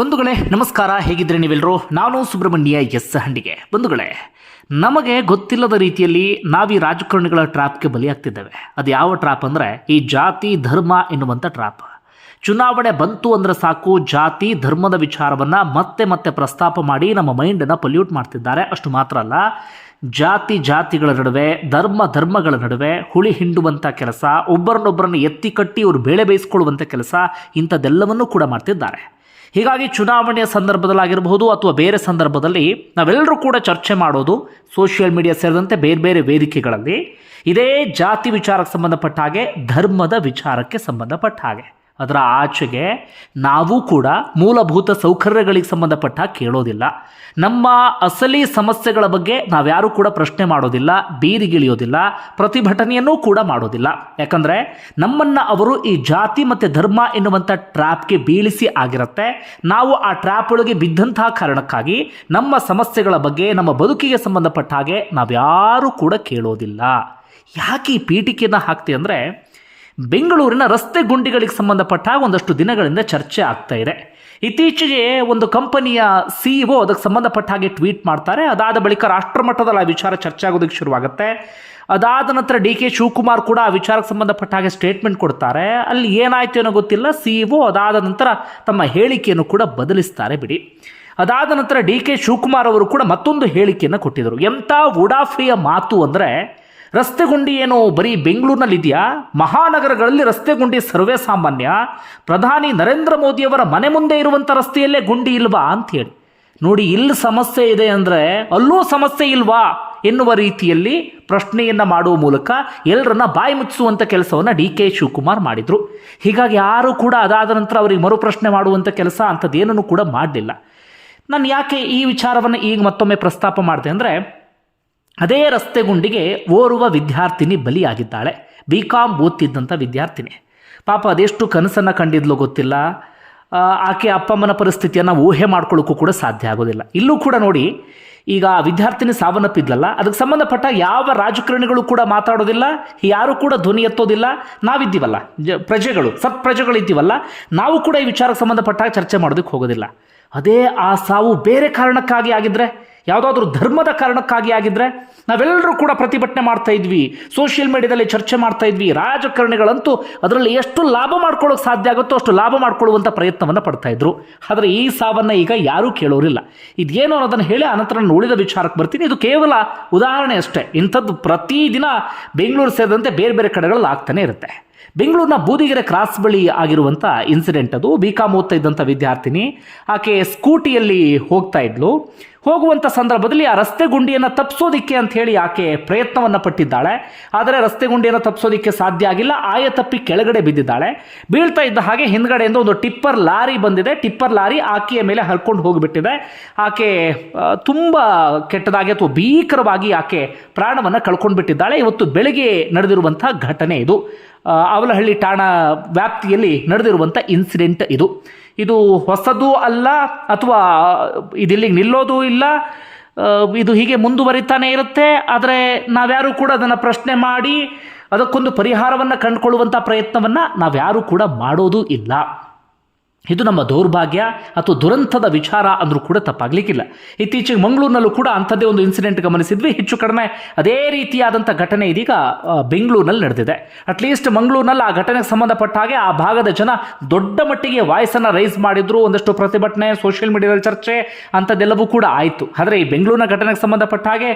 ಬಂಧುಗಳೇ, ನಮಸ್ಕಾರ. ಹೇಗಿದ್ರೆ ನೀವೆಲ್ಲರೂ ನಾನು ಸುಬ್ರಹ್ಮಣ್ಯ ಎಸ್ ಹಂಡಿಗೆ. ಬಂಧುಗಳೇ, ನಮಗೆ ಗೊತ್ತಿಲ್ಲದ ರೀತಿಯಲ್ಲಿ ನಾವು ಈ ರಾಜಕಾರಣಿಗಳ ಟ್ರಾಪ್ಗೆ ಬಲಿಯಾಗ್ತಿದ್ದೇವೆ. ಅದು ಯಾವ ಟ್ರಾಪ್ ಅಂದರೆ, ಈ ಜಾತಿ, ಧರ್ಮ ಎನ್ನುವಂಥ ಟ್ರಾಪ್. ಚುನಾವಣೆ ಬಂತು ಅಂದರೆ ಸಾಕು, ಜಾತಿ, ಧರ್ಮದ ವಿಚಾರವನ್ನು ಮತ್ತೆ ಮತ್ತೆ ಪ್ರಸ್ತಾಪ ಮಾಡಿ ನಮ್ಮ ಮೈಂಡನ್ನು ಪೊಲ್ಯೂಟ್ ಮಾಡ್ತಿದ್ದಾರೆ. ಅಷ್ಟು ಮಾತ್ರ ಅಲ್ಲ, ಜಾತಿ, ಜಾತಿಗಳ ನಡುವೆ, ಧರ್ಮ, ಧರ್ಮಗಳ ನಡುವೆ ಹುಳಿ ಹಿಂಡುವಂಥ ಕೆಲಸ, ಒಬ್ಬರನ್ನೊಬ್ಬರನ್ನು ಎತ್ತಿ ಕಟ್ಟಿ ಇವರು ಬೇಳೆ ಬೇಯಿಸ್ಕೊಳ್ಳುವಂಥ ಕೆಲಸ ಇಂಥದ್ದೆಲ್ಲವನ್ನೂ ಕೂಡ ಮಾಡ್ತಿದ್ದಾರೆ. ಹೀಗಾಗಿ ಚುನಾವಣೆಯ ಸಂದರ್ಭದಲ್ಲಾಗಿರಬಹುದು ಅಥವಾ ಬೇರೆ ಸಂದರ್ಭದಲ್ಲಿ ನಾವೆಲ್ಲರೂ ಕೂಡ ಚರ್ಚೆ ಮಾಡೋದು ಸೋಷಿಯಲ್ ಮೀಡಿಯಾ ಸೇರಿದಂತೆ ಬೇರೆ ಬೇರೆ ವೇದಿಕೆಗಳಲ್ಲಿ. ಇದೇ ಜಾತಿ ವಿಚಾರಕ್ಕೆ ಸಂಬಂಧಪಟ್ಟ ಹಾಗೆ ಧರ್ಮದ ವಿಚಾರಕ್ಕೆ ಸಂಬಂಧಪಟ್ಟ ಹಾಗೆ. ಅದರ ಆಚೆಗೆ ನಾವು ಕೂಡ ಮೂಲಭೂತ ಸೌಕರ್ಯಗಳಿಗೆ ಸಂಬಂಧಪಟ್ಟ ಕೇಳೋದಿಲ್ಲ. ನಮ್ಮ ಅಸಲಿ ಸಮಸ್ಯೆಗಳ ಬಗ್ಗೆ ನಾವ್ಯಾರೂ ಕೂಡ ಪ್ರಶ್ನೆ ಮಾಡೋದಿಲ್ಲ, ಬೀದಿಗಿಳಿಯೋದಿಲ್ಲ, ಪ್ರತಿಭಟನೆಯನ್ನೂ ಕೂಡ ಮಾಡೋದಿಲ್ಲ. ಯಾಕಂದರೆ ನಮ್ಮನ್ನು ಅವರು ಈ ಜಾತಿ ಮತ್ತು ಧರ್ಮ ಎನ್ನುವಂಥ ಟ್ರ್ಯಾಪ್ಗೆ ಬೀಳಿಸಿ ಆಗಿರುತ್ತೆ. ನಾವು ಆ ಟ್ರ್ಯಾಪ್ ಒಳಗೆ ಬಿದ್ದಂತಹ ಕಾರಣಕ್ಕಾಗಿ ನಮ್ಮ ಸಮಸ್ಯೆಗಳ ಬಗ್ಗೆ, ನಮ್ಮ ಬದುಕಿಗೆ ಸಂಬಂಧಪಟ್ಟ ಹಾಗೆ ನಾವ್ಯಾರೂ ಕೂಡ ಕೇಳೋದಿಲ್ಲ. ಯಾಕೆ ಈ ಪೀಠಿಕೆಯನ್ನು ಹಾಕ್ತಿ ಅಂದರೆ ಬೆಂಗಳೂರಿನ ರಸ್ತೆ ಗುಂಡಿಗಳಿಗೆ ಸಂಬಂಧಪಟ್ಟ ಒಂದಷ್ಟು ದಿನಗಳಿಂದ ಚರ್ಚೆ ಆಗ್ತಾ ಇದೆ. ಇತ್ತೀಚೆಗೆ ಒಂದು ಕಂಪನಿಯ ಸಿ ಇ ಅದಕ್ಕೆ ಸಂಬಂಧಪಟ್ಟ ಹಾಗೆ ಟ್ವೀಟ್ ಮಾಡ್ತಾರೆ. ಅದಾದ ಬಳಿಕ ರಾಷ್ಟ್ರಮಟ್ಟದಲ್ಲಿ ಆ ವಿಚಾರ ಚರ್ಚೆ ಆಗೋದಕ್ಕೆ ಶುರುವಾಗುತ್ತೆ. ಅದಾದ ನಂತರ ಡಿ ಕೆ ಶಿವಕುಮಾರ್ ಕೂಡ ಆ ವಿಚಾರಕ್ಕೆ ಸಂಬಂಧಪಟ್ಟ ಹಾಗೆ ಸ್ಟೇಟ್ಮೆಂಟ್ ಕೊಡ್ತಾರೆ. ಅಲ್ಲಿ ಏನಾಯ್ತು ಏನೋ ಗೊತ್ತಿಲ್ಲ. ಸಿ ಇ ಅದಾದ ನಂತರ ತಮ್ಮ ಹೇಳಿಕೆಯನ್ನು ಕೂಡ ಬದಲಿಸ್ತಾರೆ ಬಿಡಿ. ಅದಾದ ನಂತರ ಡಿ ಕೆ ಶಿವಕುಮಾರ್ ಅವರು ಕೂಡ ಮತ್ತೊಂದು ಹೇಳಿಕೆಯನ್ನು ಕೊಟ್ಟಿದ್ದರು. ಎಂಥ ಉಡಾಫ್ರಿಯ ಮಾತು ಅಂದರೆ ರಸ್ತೆ ಗುಂಡಿ ಏನು ಬರೀ ಬೆಂಗಳೂರಿನಲ್ಲಿ ಇದೆಯಾ ಮಹಾನಗರಗಳಲ್ಲಿ ರಸ್ತೆ ಗುಂಡಿ ಸರ್ವೇ ಸಾಮಾನ್ಯ. ಪ್ರಧಾನಿ ನರೇಂದ್ರ ಮೋದಿಯವರ ಮನೆ ಮುಂದೆ ಇರುವಂಥ ರಸ್ತೆಯಲ್ಲೇ ಗುಂಡಿ ಇಲ್ವಾ ಅಂಥೇಳಿ ನೋಡಿ, ಇಲ್ಲಿ ಸಮಸ್ಯೆ ಇದೆ ಅಂದರೆ ಅಲ್ಲೂ ಸಮಸ್ಯೆ ಇಲ್ವಾ ಎನ್ನುವ ರೀತಿಯಲ್ಲಿ ಪ್ರಶ್ನೆಯನ್ನು ಮಾಡುವ ಮೂಲಕ ಎಲ್ಲರನ್ನ ಬಾಯಿ ಮುಚ್ಚಿಸುವಂಥ ಕೆಲಸವನ್ನು ಡಿ ಕೆ ಶಿವಕುಮಾರ್ ಮಾಡಿದರು. ಹೀಗಾಗಿ ಯಾರೂ ಕೂಡ ಅದಾದ ನಂತರ ಅವರಿಗೆ ಮರುಪ್ರಶ್ನೆ ಮಾಡುವಂಥ ಕೆಲಸ ಅಂಥದ್ದೇನೂ ಕೂಡ ಮಾಡಲಿಲ್ಲ. ನಾನು ಯಾಕೆ ಈ ವಿಚಾರವನ್ನು ಈಗ ಮತ್ತೊಮ್ಮೆ ಪ್ರಸ್ತಾಪ ಮಾಡಿದೆ ಅಂದರೆ ಅದೇ ರಸ್ತೆ ಗುಂಡಿಗೆ ಓರುವ ವಿದ್ಯಾರ್ಥಿನಿ ಬಲಿಯಾಗಿದ್ದಾಳೆ. ಬಿ ಕಾಮ್ ಓದ್ತಿದ್ದಂಥ ವಿದ್ಯಾರ್ಥಿನಿ. ಪಾಪ ಅದೆಷ್ಟು ಕನಸನ್ನು ಕಂಡಿದ್ಲು ಗೊತ್ತಿಲ್ಲ. ಆಕೆ ಅಪ್ಪಮ್ಮನ ಪರಿಸ್ಥಿತಿಯನ್ನು ಊಹೆ ಮಾಡ್ಕೊಳ್ಳೋಕ್ಕೂ ಕೂಡ ಸಾಧ್ಯ ಆಗೋದಿಲ್ಲ. ಇಲ್ಲೂ ಕೂಡ ನೋಡಿ, ಈಗ ವಿದ್ಯಾರ್ಥಿನಿ ಸಾವನ್ನಪ್ಪಿದ್ಲಲ್ಲ, ಅದಕ್ಕೆ ಸಂಬಂಧಪಟ್ಟ ಯಾವ ರಾಜಕಾರಣಿಗಳು ಕೂಡ ಮಾತಾಡೋದಿಲ್ಲ, ಯಾರು ಕೂಡ ಧ್ವನಿ ಎತ್ತೋದಿಲ್ಲ. ನಾವಿದ್ದೀವಲ್ಲ. ಜ, ಪ್ರಜೆಗಳು ಸತ್ ಪ್ರಜೆಗಳಿದ್ದೀವಲ್ಲ ನಾವು ಕೂಡ ಈ ವಿಚಾರಕ್ಕೆ ಸಂಬಂಧಪಟ್ಟಾಗ ಚರ್ಚೆ ಮಾಡೋದಕ್ಕೆ ಹೋಗೋದಿಲ್ಲ. ಅದೇ ಆ ಸಾವು ಬೇರೆ ಕಾರಣಕ್ಕಾಗಿ ಆಗಿದ್ರೆ ಯಾವುದಾದ್ರೂ ಧರ್ಮದ ಕಾರಣಕ್ಕಾಗಿ ಆಗಿದ್ರೆ ನಾವೆಲ್ಲರೂ ಕೂಡ ಪ್ರತಿಭಟನೆ ಮಾಡ್ತಾ ಇದ್ವಿ. ಸೋಷಿಯಲ್ ಮೀಡಿಯಾದಲ್ಲಿ ಚರ್ಚೆ ಮಾಡ್ತಾ ಇದ್ವಿ. ರಾಜಕಾರಣಿಗಳಂತೂ ಅದರಲ್ಲಿ ಎಷ್ಟು ಲಾಭ ಮಾಡ್ಕೊಳ್ಳೋಕೆ ಸಾಧ್ಯ ಆಗುತ್ತೋ ಅಷ್ಟು ಲಾಭ ಮಾಡ್ಕೊಳ್ಳುವಂಥ ಪ್ರಯತ್ನವನ್ನು ಪಡ್ತಾ ಇದ್ರು. ಆದರೆ ಈ ಸಾವನ್ನು ಈಗ ಯಾರೂ ಕೇಳೋರಿಲ್ಲ. ಇದೇನು ಅನ್ನೋದನ್ನು ಹೇಳಿ ಅನಂತರ ನಾನು ಉಳಿದ ವಿಚಾರಕ್ಕೆ ಬರ್ತೀನಿ. ಇದು ಕೇವಲ ಉದಾಹರಣೆ ಅಷ್ಟೇ. ಇಂಥದ್ದು ಪ್ರತಿದಿನ ಬೆಂಗಳೂರು ಸೇರಿದಂತೆ ಬೇರೆ ಬೇರೆ ಕಡೆಗಳಲ್ಲಿ ಆಗ್ತಾನೆ ಇರುತ್ತೆ. ಬೆಂಗಳೂರಿನ ಬೂದಿಗೆರೆ ಕ್ರಾಸ್ ಬಳಿ ಆಗಿರುವಂಥ ಇನ್ಸಿಡೆಂಟ್ ಅದು. ಬಿ ಕಾಮ್ ಓದ್ತಾ ಇದ್ದಂಥ ವಿದ್ಯಾರ್ಥಿನಿ. ಆಕೆ ಸ್ಕೂಟಿಯಲ್ಲಿ ಹೋಗ್ತಾ ಇದ್ಲು. ಹೋಗುವಂಥ ಸಂದರ್ಭದಲ್ಲಿ ಆ ರಸ್ತೆ ಗುಂಡಿಯನ್ನು ತಪ್ಪಿಸೋದಿಕ್ಕೆ ಅಂತ ಹೇಳಿ ಆಕೆ ಪ್ರಯತ್ನವನ್ನು ಪಟ್ಟಿದ್ದಾಳೆ. ಆದರೆ ರಸ್ತೆ ಗುಂಡಿಯನ್ನು ತಪ್ಪಿಸೋದಿಕ್ಕೆ ಸಾಧ್ಯ ಆಗಿಲ್ಲ. ಆಯ ತಪ್ಪಿ ಕೆಳಗಡೆ ಬಿದ್ದಿದ್ದಾಳೆ. ಬೀಳ್ತಾ ಇದ್ದ ಹಾಗೆ ಹಿಂದ್ಗಡೆಯಿಂದ ಒಂದು ಟಿಪ್ಪರ್ ಲಾರಿ ಬಂದಿದೆ. ಟಿಪ್ಪರ್ ಲಾರಿ ಆಕೆಯ ಮೇಲೆ ಹರ್ಕೊಂಡು ಹೋಗಿಬಿಟ್ಟಿದೆ. ಆಕೆ ತುಂಬ ಕೆಟ್ಟದಾಗಿ ಅಥವಾ ಭೀಕರವಾಗಿ ಆಕೆ ಪ್ರಾಣವನ್ನು ಕಳ್ಕೊಂಡು ಬಿಟ್ಟಿದ್ದಾಳೆ ಇವತ್ತು ಬೆಳಗ್ಗೆ ನಡೆದಿರುವಂಥ ಘಟನೆ ಇದು. ಅವಲಹಳ್ಳಿ ಠಾಣಾ ವ್ಯಾಪ್ತಿಯಲ್ಲಿ ನಡೆದಿರುವಂಥ ಇನ್ಸಿಡೆಂಟ್ ಇದು. ಇದು ಹೊಸದು ಅಲ್ಲ ಅಥವಾ ಇದಿಲ್ಲಿಗೆ ನಿಲ್ಲೋದು ಇಲ್ಲ ಇದು ಹೀಗೆ ಮುಂದುವರಿತಾನೆ ಇರುತ್ತೆ, ಆದರೆ ನಾವ್ಯಾರೂ ಕೂಡ ಅದನ್ನು ಪ್ರಶ್ನೆ ಮಾಡಿ ಅದಕ್ಕೊಂದು ಪರಿಹಾರವನ್ನು ಕಂಡುಕೊಳ್ಳುವಂಥ ಪ್ರಯತ್ನವನ್ನು ನಾವ್ಯಾರೂ ಕೂಡ ಮಾಡೋದು ಇಲ್ಲ. ಇದು ನಮ್ಮ ದೌರ್ಭಾಗ್ಯ ಅಥವಾ ದುರಂತದ ವಿಚಾರ ಅಂದರೂ ಕೂಡ ತಪ್ಪಾಗಲಿಕ್ಕಿಲ್ಲ. ಇತ್ತೀಚೆಗೆ ಮಂಗಳೂರಿನಲ್ಲೂ ಕೂಡ ಅಂಥದ್ದೇ ಒಂದು ಇನ್ಸಿಡೆಂಟ್ ಗಮನಿಸಿದ್ವಿ. ಹೆಚ್ಚು ಕಡಿಮೆ ಅದೇ ರೀತಿಯಾದಂಥ ಘಟನೆ ಇದೀಗ ಬೆಂಗಳೂರಿನಲ್ಲಿ ನಡೆದಿದೆ. ಅಟ್ಲೀಸ್ಟ್ ಮಂಗಳೂರಿನಲ್ಲಿ ಆ ಘಟನೆಗೆ ಸಂಬಂಧಪಟ್ಟ ಹಾಗೆ ಆ ಭಾಗದ ಜನ ದೊಡ್ಡ ಮಟ್ಟಿಗೆ ವಾಯ್ಸನ್ನು ರೈಸ್ ಮಾಡಿದ್ರು. ಒಂದಷ್ಟು ಪ್ರತಿಭಟನೆ ಸೋಷಿಯಲ್ ಮೀಡಿಯಾದಲ್ಲಿ ಚರ್ಚೆ ಅಂಥದ್ದೆಲ್ಲವೂ ಕೂಡ ಆಯಿತು. ಆದರೆ ಈ ಬೆಂಗಳೂರಿನ ಘಟನೆಗೆ ಸಂಬಂಧಪಟ್ಟ ಹಾಗೆ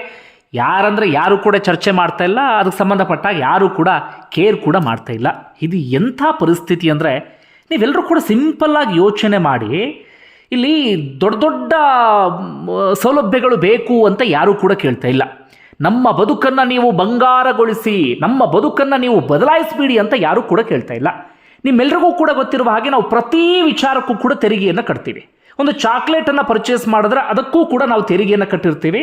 ಯಾರಂದರೆ ಯಾರು ಕೂಡ ಚರ್ಚೆ ಮಾಡ್ತಾ ಇಲ್ಲ. ಅದಕ್ಕೆ ಸಂಬಂಧಪಟ್ಟಾಗ ಯಾರೂ ಕೂಡ ಕೇರ್ ಕೂಡ ಮಾಡ್ತಾ ಇಲ್ಲ. ಇದು ಎಂಥ ಪರಿಸ್ಥಿತಿ ಅಂದರೆ ನೀವೆಲ್ಲರೂ ಕೂಡ ಸಿಂಪಲ್ಲಾಗಿ ಯೋಚನೆ ಮಾಡಿ, ಇಲ್ಲಿ ದೊಡ್ಡ ದೊಡ್ಡ ಸೌಲಭ್ಯಗಳು ಬೇಕು ಅಂತ ಯಾರೂ ಕೂಡ ಕೇಳ್ತಾ ಇಲ್ಲ. ನಮ್ಮ ಬದುಕನ್ನು ನೀವು ಬಂಗಾರಗೊಳಿಸಿ, ನಮ್ಮ ಬದುಕನ್ನು ನೀವು ಬದಲಾಯಿಸಬೇಡಿ ಅಂತ ಯಾರೂ ಕೂಡ ಕೇಳ್ತಾ ಇಲ್ಲ. ನಿಮ್ಮೆಲ್ರಿಗೂ ಕೂಡ ಗೊತ್ತಿರುವ ಹಾಗೆ ನಾವು ಪ್ರತಿ ವಿಚಾರಕ್ಕೂ ಕೂಡ ತೆರಿಗೆಯನ್ನು ಕಟ್ತೀವಿ. ಒಂದು ಚಾಕ್ಲೇಟನ್ನು ಪರ್ಚೇಸ್ ಮಾಡಿದ್ರೆ ಅದಕ್ಕೂ ಕೂಡ ನಾವು ತೆರಿಗೆಯನ್ನು ಕಟ್ಟಿರ್ತೀವಿ.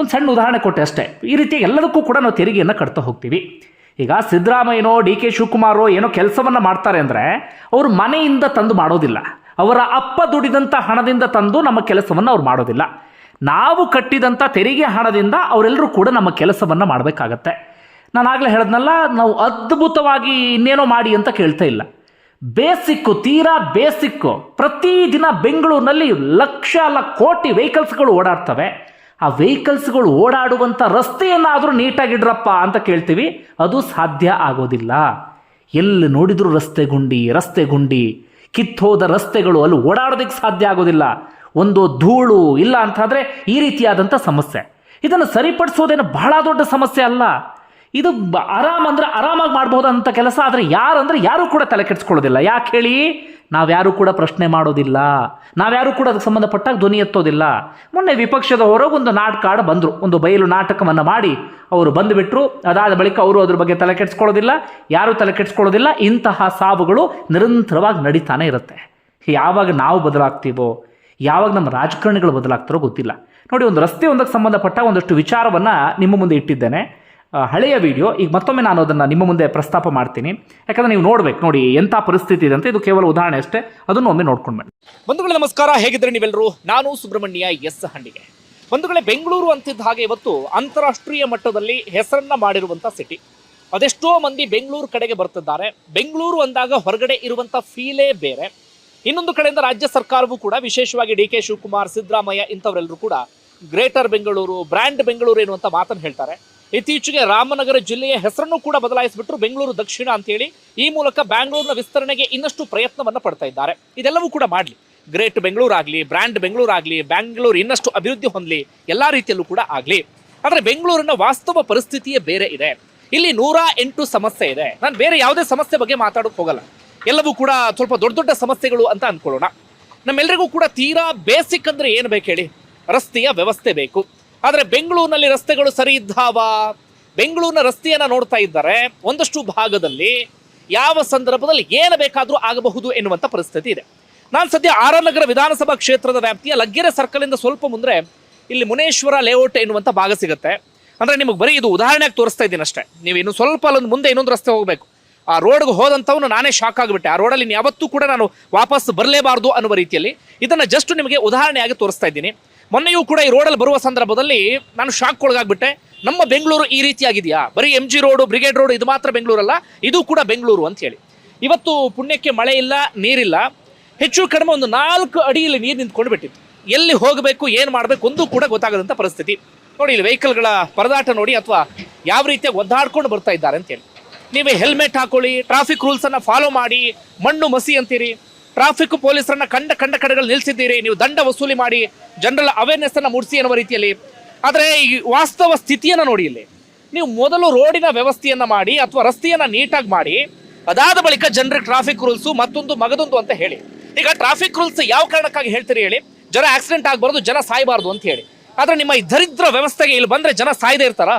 ಒಂದು ಸಣ್ಣ ಉದಾಹರಣೆ ಕೊಟ್ಟೆ ಅಷ್ಟೇ. ಈ ರೀತಿ ಎಲ್ಲದಕ್ಕೂ ಕೂಡ ನಾವು ತೆರಿಗೆಯನ್ನು ಕಟ್ತಾ ಹೋಗ್ತೀವಿ. ಈಗ ಸಿದ್ದರಾಮಯ್ಯನೋ ಡಿ ಕೆ ಶಿವಕುಮಾರೋ ಏನೋ ಕೆಲಸವನ್ನು ಮಾಡ್ತಾರೆ ಅಂದರೆ ಅವರು ಮನೆಯಿಂದ ತಂದು ಮಾಡೋದಿಲ್ಲ. ಅವರ ಅಪ್ಪ ದುಡಿದಂಥ ಹಣದಿಂದ ತಂದು ನಮ್ಮ ಕೆಲಸವನ್ನು ಅವ್ರು ಮಾಡೋದಿಲ್ಲ. ನಾವು ಕಟ್ಟಿದಂಥ ತೆರಿಗೆ ಹಣದಿಂದ ಅವರೆಲ್ಲರೂ ಕೂಡ ನಮ್ಮ ಕೆಲಸವನ್ನು ಮಾಡಬೇಕಾಗತ್ತೆ. ನಾನು ಆಗಲೇ ಹೇಳಿದ್ನಲ್ಲ, ನಾವು ಅದ್ಭುತವಾಗಿ ಇನ್ನೇನೋ ಮಾಡಿ ಅಂತ ಕೇಳ್ತಾ ಇಲ್ಲ. ಬೇಸಿಕ್ಕು, ತೀರಾ ಬೇಸಿಕ್ಕು. ಪ್ರತಿದಿನ ಬೆಂಗಳೂರಿನಲ್ಲಿ ಲಕ್ಷ ಅಲ್ಲ ಕೋಟಿ ವೆಹಿಕಲ್ಸ್ಗಳು ಓಡಾಡ್ತವೆ. ಆ ವೆಹಿಕಲ್ಸ್ಗಳು ಓಡಾಡುವಂಥ ರಸ್ತೆಯನ್ನಾದರೂ ನೀಟಾಗಿಡ್ರಪ್ಪ ಅಂತ ಕೇಳ್ತೀವಿ, ಅದು ಸಾಧ್ಯ ಆಗೋದಿಲ್ಲ. ಎಲ್ಲಿ ನೋಡಿದ್ರು ರಸ್ತೆ ಗುಂಡಿ ರಸ್ತೆ ಗುಂಡಿ ಕಿತ್ತೋದ ರಸ್ತೆಗಳು ಅಲ್ಲಿ ಓಡಾಡೋದಕ್ಕೆ ಸಾಧ್ಯ ಆಗೋದಿಲ್ಲ. ಒಂದು ಧೂಳು ಇಲ್ಲ ಅಂತಾದರೆ ಈ ರೀತಿಯಾದಂಥ ಸಮಸ್ಯೆ. ಇದನ್ನು ಸರಿಪಡಿಸೋದೇನು ಬಹಳ ದೊಡ್ಡ ಸಮಸ್ಯೆ ಅಲ್ಲ. ಇದು ಆರಾಮ್ ಅಂದ್ರೆ ಆರಾಮಾಗಿ ಮಾಡ್ಬೋದಂಥ ಕೆಲಸ, ಆದರೆ ಯಾರಂದರೆ ಯಾರೂ ಯಾರು ಕೂಡ ತಲೆ ಕೆಡಿಸ್ಕೊಳ್ಳೋದಿಲ್ಲ. ಯಾಕೆ ಹೇಳಿ? ನಾವ್ಯಾರು ಕೂಡ ಪ್ರಶ್ನೆ ಮಾಡೋದಿಲ್ಲ. ನಾವ್ಯಾರು ಕೂಡ ಅದಕ್ಕೆ ಸಂಬಂಧಪಟ್ಟಾಗ ಧ್ವನಿ ಎತ್ತೋದಿಲ್ಲ. ಮೊನ್ನೆ ವಿಪಕ್ಷದ ಹೊರಗೆ ಒಂದು ನಾಟಕ ಬಂದರು. ಒಂದು ಬಯಲು ನಾಟಕವನ್ನು ಮಾಡಿ ಅವರು ಬಂದುಬಿಟ್ರು. ಅದಾದ ಬಳಿಕ ಅವರು ಅದ್ರ ಬಗ್ಗೆ ತಲೆ ಕೆಡಿಸ್ಕೊಳ್ಳೋದಿಲ್ಲ. ಯಾರು ತಲೆ ಕೆಡಿಸ್ಕೊಳ್ಳೋದಿಲ್ಲ. ಇಂತಹ ಸಾವುಗಳು ನಿರಂತರವಾಗಿ ನಡೀತಾನೆ ಇರುತ್ತೆ. ಯಾವಾಗ ನಾವು ಬದಲಾಗ್ತೀವೋ, ಯಾವಾಗ ನಮ್ಮ ರಾಜಕಾರಣಿಗಳು ಬದಲಾಗ್ತಾರೋ ಗೊತ್ತಿಲ್ಲ. ನೋಡಿ, ಒಂದು ರಸ್ತೆ ಒಂದಕ್ಕೆ ಸಂಬಂಧಪಟ್ಟ ಒಂದಷ್ಟು ವಿಚಾರವನ್ನು ನಿಮ್ಮ ಮುಂದೆ ಇಟ್ಟಿದ್ದೇನೆ. ಹಳೆಯ ವಿಡಿಯೋ. ಈಗ ಮತ್ತೊಮ್ಮೆ ನಾನು ಅದನ್ನು ನಿಮ್ಮ ಮುಂದೆ ಪ್ರಸ್ತಾಪ ಮಾಡ್ತೀನಿ. ಯಾಕಂದ್ರೆ ನೀವು ನೋಡ್ಬೇಕು, ನೋಡಿ ಎಂಥ ಪರಿಸ್ಥಿತಿ ಇದೆ ಅಂತ. ಇದು ಕೇವಲ ಉದಾಹರಣೆ ಅಷ್ಟೇ. ಅದನ್ನು ಒಮ್ಮೆ ನೋಡ್ಕೊಂಡು ಬನ್ನಿ. ಬಂಧುಗಳೇ, ನಮಸ್ಕಾರ. ಹೇಗಿದ್ರೆ ನೀವೆಲ್ಲರೂ? ನಾನು ಸುಬ್ರಹ್ಮಣ್ಯ ಎಸ್ ಹಂಡಿಗೆ ಬಂಧುಗಳೇ, ಬೆಂಗಳೂರು ಅಂತಿದ್ದ ಹಾಗೆ ಇವತ್ತು ಅಂತಾರಾಷ್ಟ್ರೀಯ ಮಟ್ಟದಲ್ಲಿ ಹೆಸರನ್ನ ಮಾಡಿರುವಂಥ ಸಿಟಿ ಅದೆಷ್ಟೋ ಮಂದಿ ಬೆಂಗಳೂರು ಕಡೆಗೆ ಬರ್ತಿದ್ದಾರೆ. ಬೆಂಗಳೂರು ಅಂದಾಗ ಹೊರಗಡೆ ಇರುವಂಥ ಫೀಲೇ ಬೇರೆ. ಇನ್ನೊಂದು ಕಡೆಯಿಂದ ರಾಜ್ಯ ಸರ್ಕಾರವೂ ಕೂಡ, ವಿಶೇಷವಾಗಿ ಡಿ ಕೆ ಶಿವಕುಮಾರ್, ಸಿದ್ದರಾಮಯ್ಯ ಇಂಥವರೆಲ್ಲರೂ ಕೂಡ, ಗ್ರೇಟರ್ ಬೆಂಗಳೂರು, ಬ್ರ್ಯಾಂಡ್ ಬೆಂಗಳೂರು ಎನ್ನುವಂಥ ಮಾತನ್ನು ಹೇಳ್ತಾರೆ. ಇತ್ತೀಚೆಗೆ ರಾಮನಗರ ಜಿಲ್ಲೆಯ ಹೆಸರನ್ನು ಕೂಡ ಬದಲಾಯಿಸಿಬಿಟ್ರು ಬೆಂಗಳೂರು ದಕ್ಷಿಣ ಅಂತೇಳಿ. ಈ ಮೂಲಕ ಬ್ಯಾಂಗ್ಳೂರಿನ ವಿಸ್ತರಣೆಗೆ ಇನ್ನಷ್ಟು ಪ್ರಯತ್ನವನ್ನು ಪಡ್ತಾ ಇದ್ದಾರೆ. ಇದೆಲ್ಲವೂ ಕೂಡ ಮಾಡಲಿ. ಗ್ರೇಟ್ ಬೆಂಗಳೂರು ಆಗಲಿ, ಬ್ರ್ಯಾಂಡ್ ಬೆಂಗಳೂರು ಆಗಲಿ, ಬ್ಯಾಂಗ್ಳೂರು ಇನ್ನಷ್ಟು ಅಭಿವೃದ್ಧಿ ಹೊಂದಲಿ, ಎಲ್ಲ ರೀತಿಯಲ್ಲೂ ಕೂಡ ಆಗಲಿ. ಆದರೆ ಬೆಂಗಳೂರಿನ ವಾಸ್ತವ ಪರಿಸ್ಥಿತಿಯೇ ಬೇರೆ ಇದೆ. ಇಲ್ಲಿ ನೂರ ಎಂಟು ಸಮಸ್ಯೆ ಇದೆ. ನಾನು ಬೇರೆ ಯಾವುದೇ ಸಮಸ್ಯೆ ಬಗ್ಗೆ ಮಾತಾಡೋಕೆ ಹೋಗಲ್ಲ. ಎಲ್ಲವೂ ಕೂಡ ಸ್ವಲ್ಪ ದೊಡ್ಡ ದೊಡ್ಡ ಸಮಸ್ಯೆಗಳು ಅಂತ ಅಂದ್ಕೊಳ್ಳೋಣ ನಮ್ಮೆಲ್ಲರಿಗೂ ಕೂಡ ತೀರಾ ಬೇಸಿಕ್ ಅಂದರೆ ಏನು ಬೇಕು ಹೇಳಿ? ರಸ್ತೆಯ ವ್ಯವಸ್ಥೆ ಬೇಕು. ಆದರೆ ಬೆಂಗಳೂರಿನಲ್ಲಿ ರಸ್ತೆಗಳು ಸರಿ ಇದ್ದಾವ? ಬೆಂಗಳೂರಿನ ರಸ್ತೆಯನ್ನು ನೋಡ್ತಾ ಇದ್ದಾರೆ. ಒಂದಷ್ಟು ಭಾಗದಲ್ಲಿ ಯಾವ ಸಂದರ್ಭದಲ್ಲಿ ಏನು ಬೇಕಾದರೂ ಆಗಬಹುದು ಎನ್ನುವಂಥ ಪರಿಸ್ಥಿತಿ ಇದೆ. ನಾನು ಸದ್ಯ ಆರ್ ಆರ್ ನಗರ ವಿಧಾನಸಭಾ ಕ್ಷೇತ್ರದ ವ್ಯಾಪ್ತಿಯ ಲಗ್ಗೆರೆ ಸರ್ಕಲಿಂದ ಸ್ವಲ್ಪ ಮುಂದೆ ಇಲ್ಲಿ ಮುನೇಶ್ವರ ಲೇಔಟ್ ಎನ್ನುವಂಥ ಭಾಗ ಸಿಗುತ್ತೆ. ಅಂದರೆ ನಿಮಗೆ ಬರೀ ಇದು ಉದಾಹರಣೆಗೆ ತೋರಿಸ್ತಾ ಇದ್ದೀನಿ ಅಷ್ಟೇ. ನೀವು ಇನ್ನು ಸ್ವಲ್ಪ ಅಲ್ಲೊಂದು ಮುಂದೆ ಇನ್ನೊಂದು ರಸ್ತೆ ಹೋಗಬೇಕು. ಆ ರೋಡ್ಗೆ ಹೋದಂಥವನು ನಾನೇ ಶಾಕ್ ಆಗಿಬಿಟ್ಟೆ. ಆ ರೋಡಲ್ಲಿ ಯಾವತ್ತೂ ಕೂಡ ನಾನು ವಾಪಸ್ ಬರಲೇಬಾರ್ದು ಅನ್ನುವ ರೀತಿಯಲ್ಲಿ ಇದನ್ನು ಜಸ್ಟ್ ನಿಮಗೆ ಉದಾಹರಣೆಯಾಗಿ ತೋರಿಸ್ತಾ ಇದ್ದೀನಿ. ಮೊನ್ನೆಯೂ ಕೂಡ ಈ ರೋಡಲ್ಲಿ ಬರುವ ಸಂದರ್ಭದಲ್ಲಿ ನಾನು ಶಾಕ್ ಒಳಗಾಗ್ಬಿಟ್ಟೆ. ನಮ್ಮ ಬೆಂಗಳೂರು ಈ ರೀತಿಯಾಗಿದೆಯಾ? ಬರೀ M G road brigade road ಇದು ಮಾತ್ರ ಬೆಂಗಳೂರಲ್ಲ, ಇದು ಕೂಡ ಬೆಂಗಳೂರು ಅಂತ ಹೇಳಿ. ಇವತ್ತು ಪುಣ್ಯಕ್ಕೆ ಮಳೆ ಇಲ್ಲ, ನೀರಿಲ್ಲ. ಹೆಚ್ಚು ಕಡಿಮೆ ಒಂದು ನಾಲ್ಕು ಅಡಿಯಲ್ಲಿ ನೀರು ನಿಂತ್ಕೊಂಡು ಬಿಟ್ಟಿತ್ತು. ಎಲ್ಲಿ ಹೋಗಬೇಕು, ಏನು ಮಾಡಬೇಕು ಒಂದು ಕೂಡ ಗೊತ್ತಾಗದಂಥ ಪರಿಸ್ಥಿತಿ. ನೋಡಿ, ಇಲ್ಲಿ ವೆಹಿಕಲ್ಗಳ ಪರದಾಟ ನೋಡಿ, ಅಥವಾ ಯಾವ ರೀತಿಯಾಗಿ ಒದ್ದಾಡ್ಕೊಂಡು ಬರ್ತಾ ಇದ್ದಾರೆ ಅಂತೇಳಿ ನೀವೇ ಹೆಲ್ಮೆಟ್ ಹಾಕೊಳ್ಳಿ ಟ್ರಾಫಿಕ್ ರೂಲ್ಸನ್ನು ಫಾಲೋ ಮಾಡಿ, ಮಣ್ಣು ಮಸಿ ಅಂತೀರಿ. ಟ್ರಾಫಿಕ್ ಪೊಲೀಸರನ್ನ ಕಂಡ ಕಂಡ ಕಡೆಗಳು ನಿಲ್ಸಿದ್ದೀರಿ ನೀವು ದಂಡ ವಸೂಲಿ ಮಾಡಿ, ಜನರಲ್ ಅವೇರ್ನೆಸ್ ಅನ್ನ ಮೂಡಿಸಿ ಅನ್ನುವ ರೀತಿಯಲ್ಲಿ. ಆದರೆ ಈ ವಾಸ್ತವ ಸ್ಥಿತಿಯನ್ನ ನೋಡಿ ಇಲ್ಲಿ. ನೀವು ಮೊದಲು ರೋಡಿನ ವ್ಯವಸ್ಥೆಯನ್ನ ಮಾಡಿ ಅಥವಾ ರಸ್ತೆಯನ್ನ ನೀಟಾಗಿ ಮಾಡಿ, ಅದಾದ ಬಳಿಕ ಜನರಿಗೆ ಟ್ರಾಫಿಕ್ ರೂಲ್ಸು ಮತ್ತೊಂದು ಮಗದೊಂದು ಅಂತ ಹೇಳಿ. ಈಗ ಟ್ರಾಫಿಕ್ ರೂಲ್ಸ್ ಯಾವ ಕಾರಣಕ್ಕಾಗಿ ಹೇಳ್ತೀರಿ ಹೇಳಿ? ಜನ ಆಕ್ಸಿಡೆಂಟ್ ಆಗಬಾರ್ದು, ಜನ ಸಾಯಬಾರ್ದು ಅಂತ ಹೇಳಿ. ಆದರೆ ನಿಮ್ಮ ಈ ದರಿದ್ರ ವ್ಯವಸ್ಥೆಗೆ ಇಲ್ಲಿ ಬಂದ್ರೆ ಜನ ಸಾಯದೇ ಇರ್ತಾರಾ?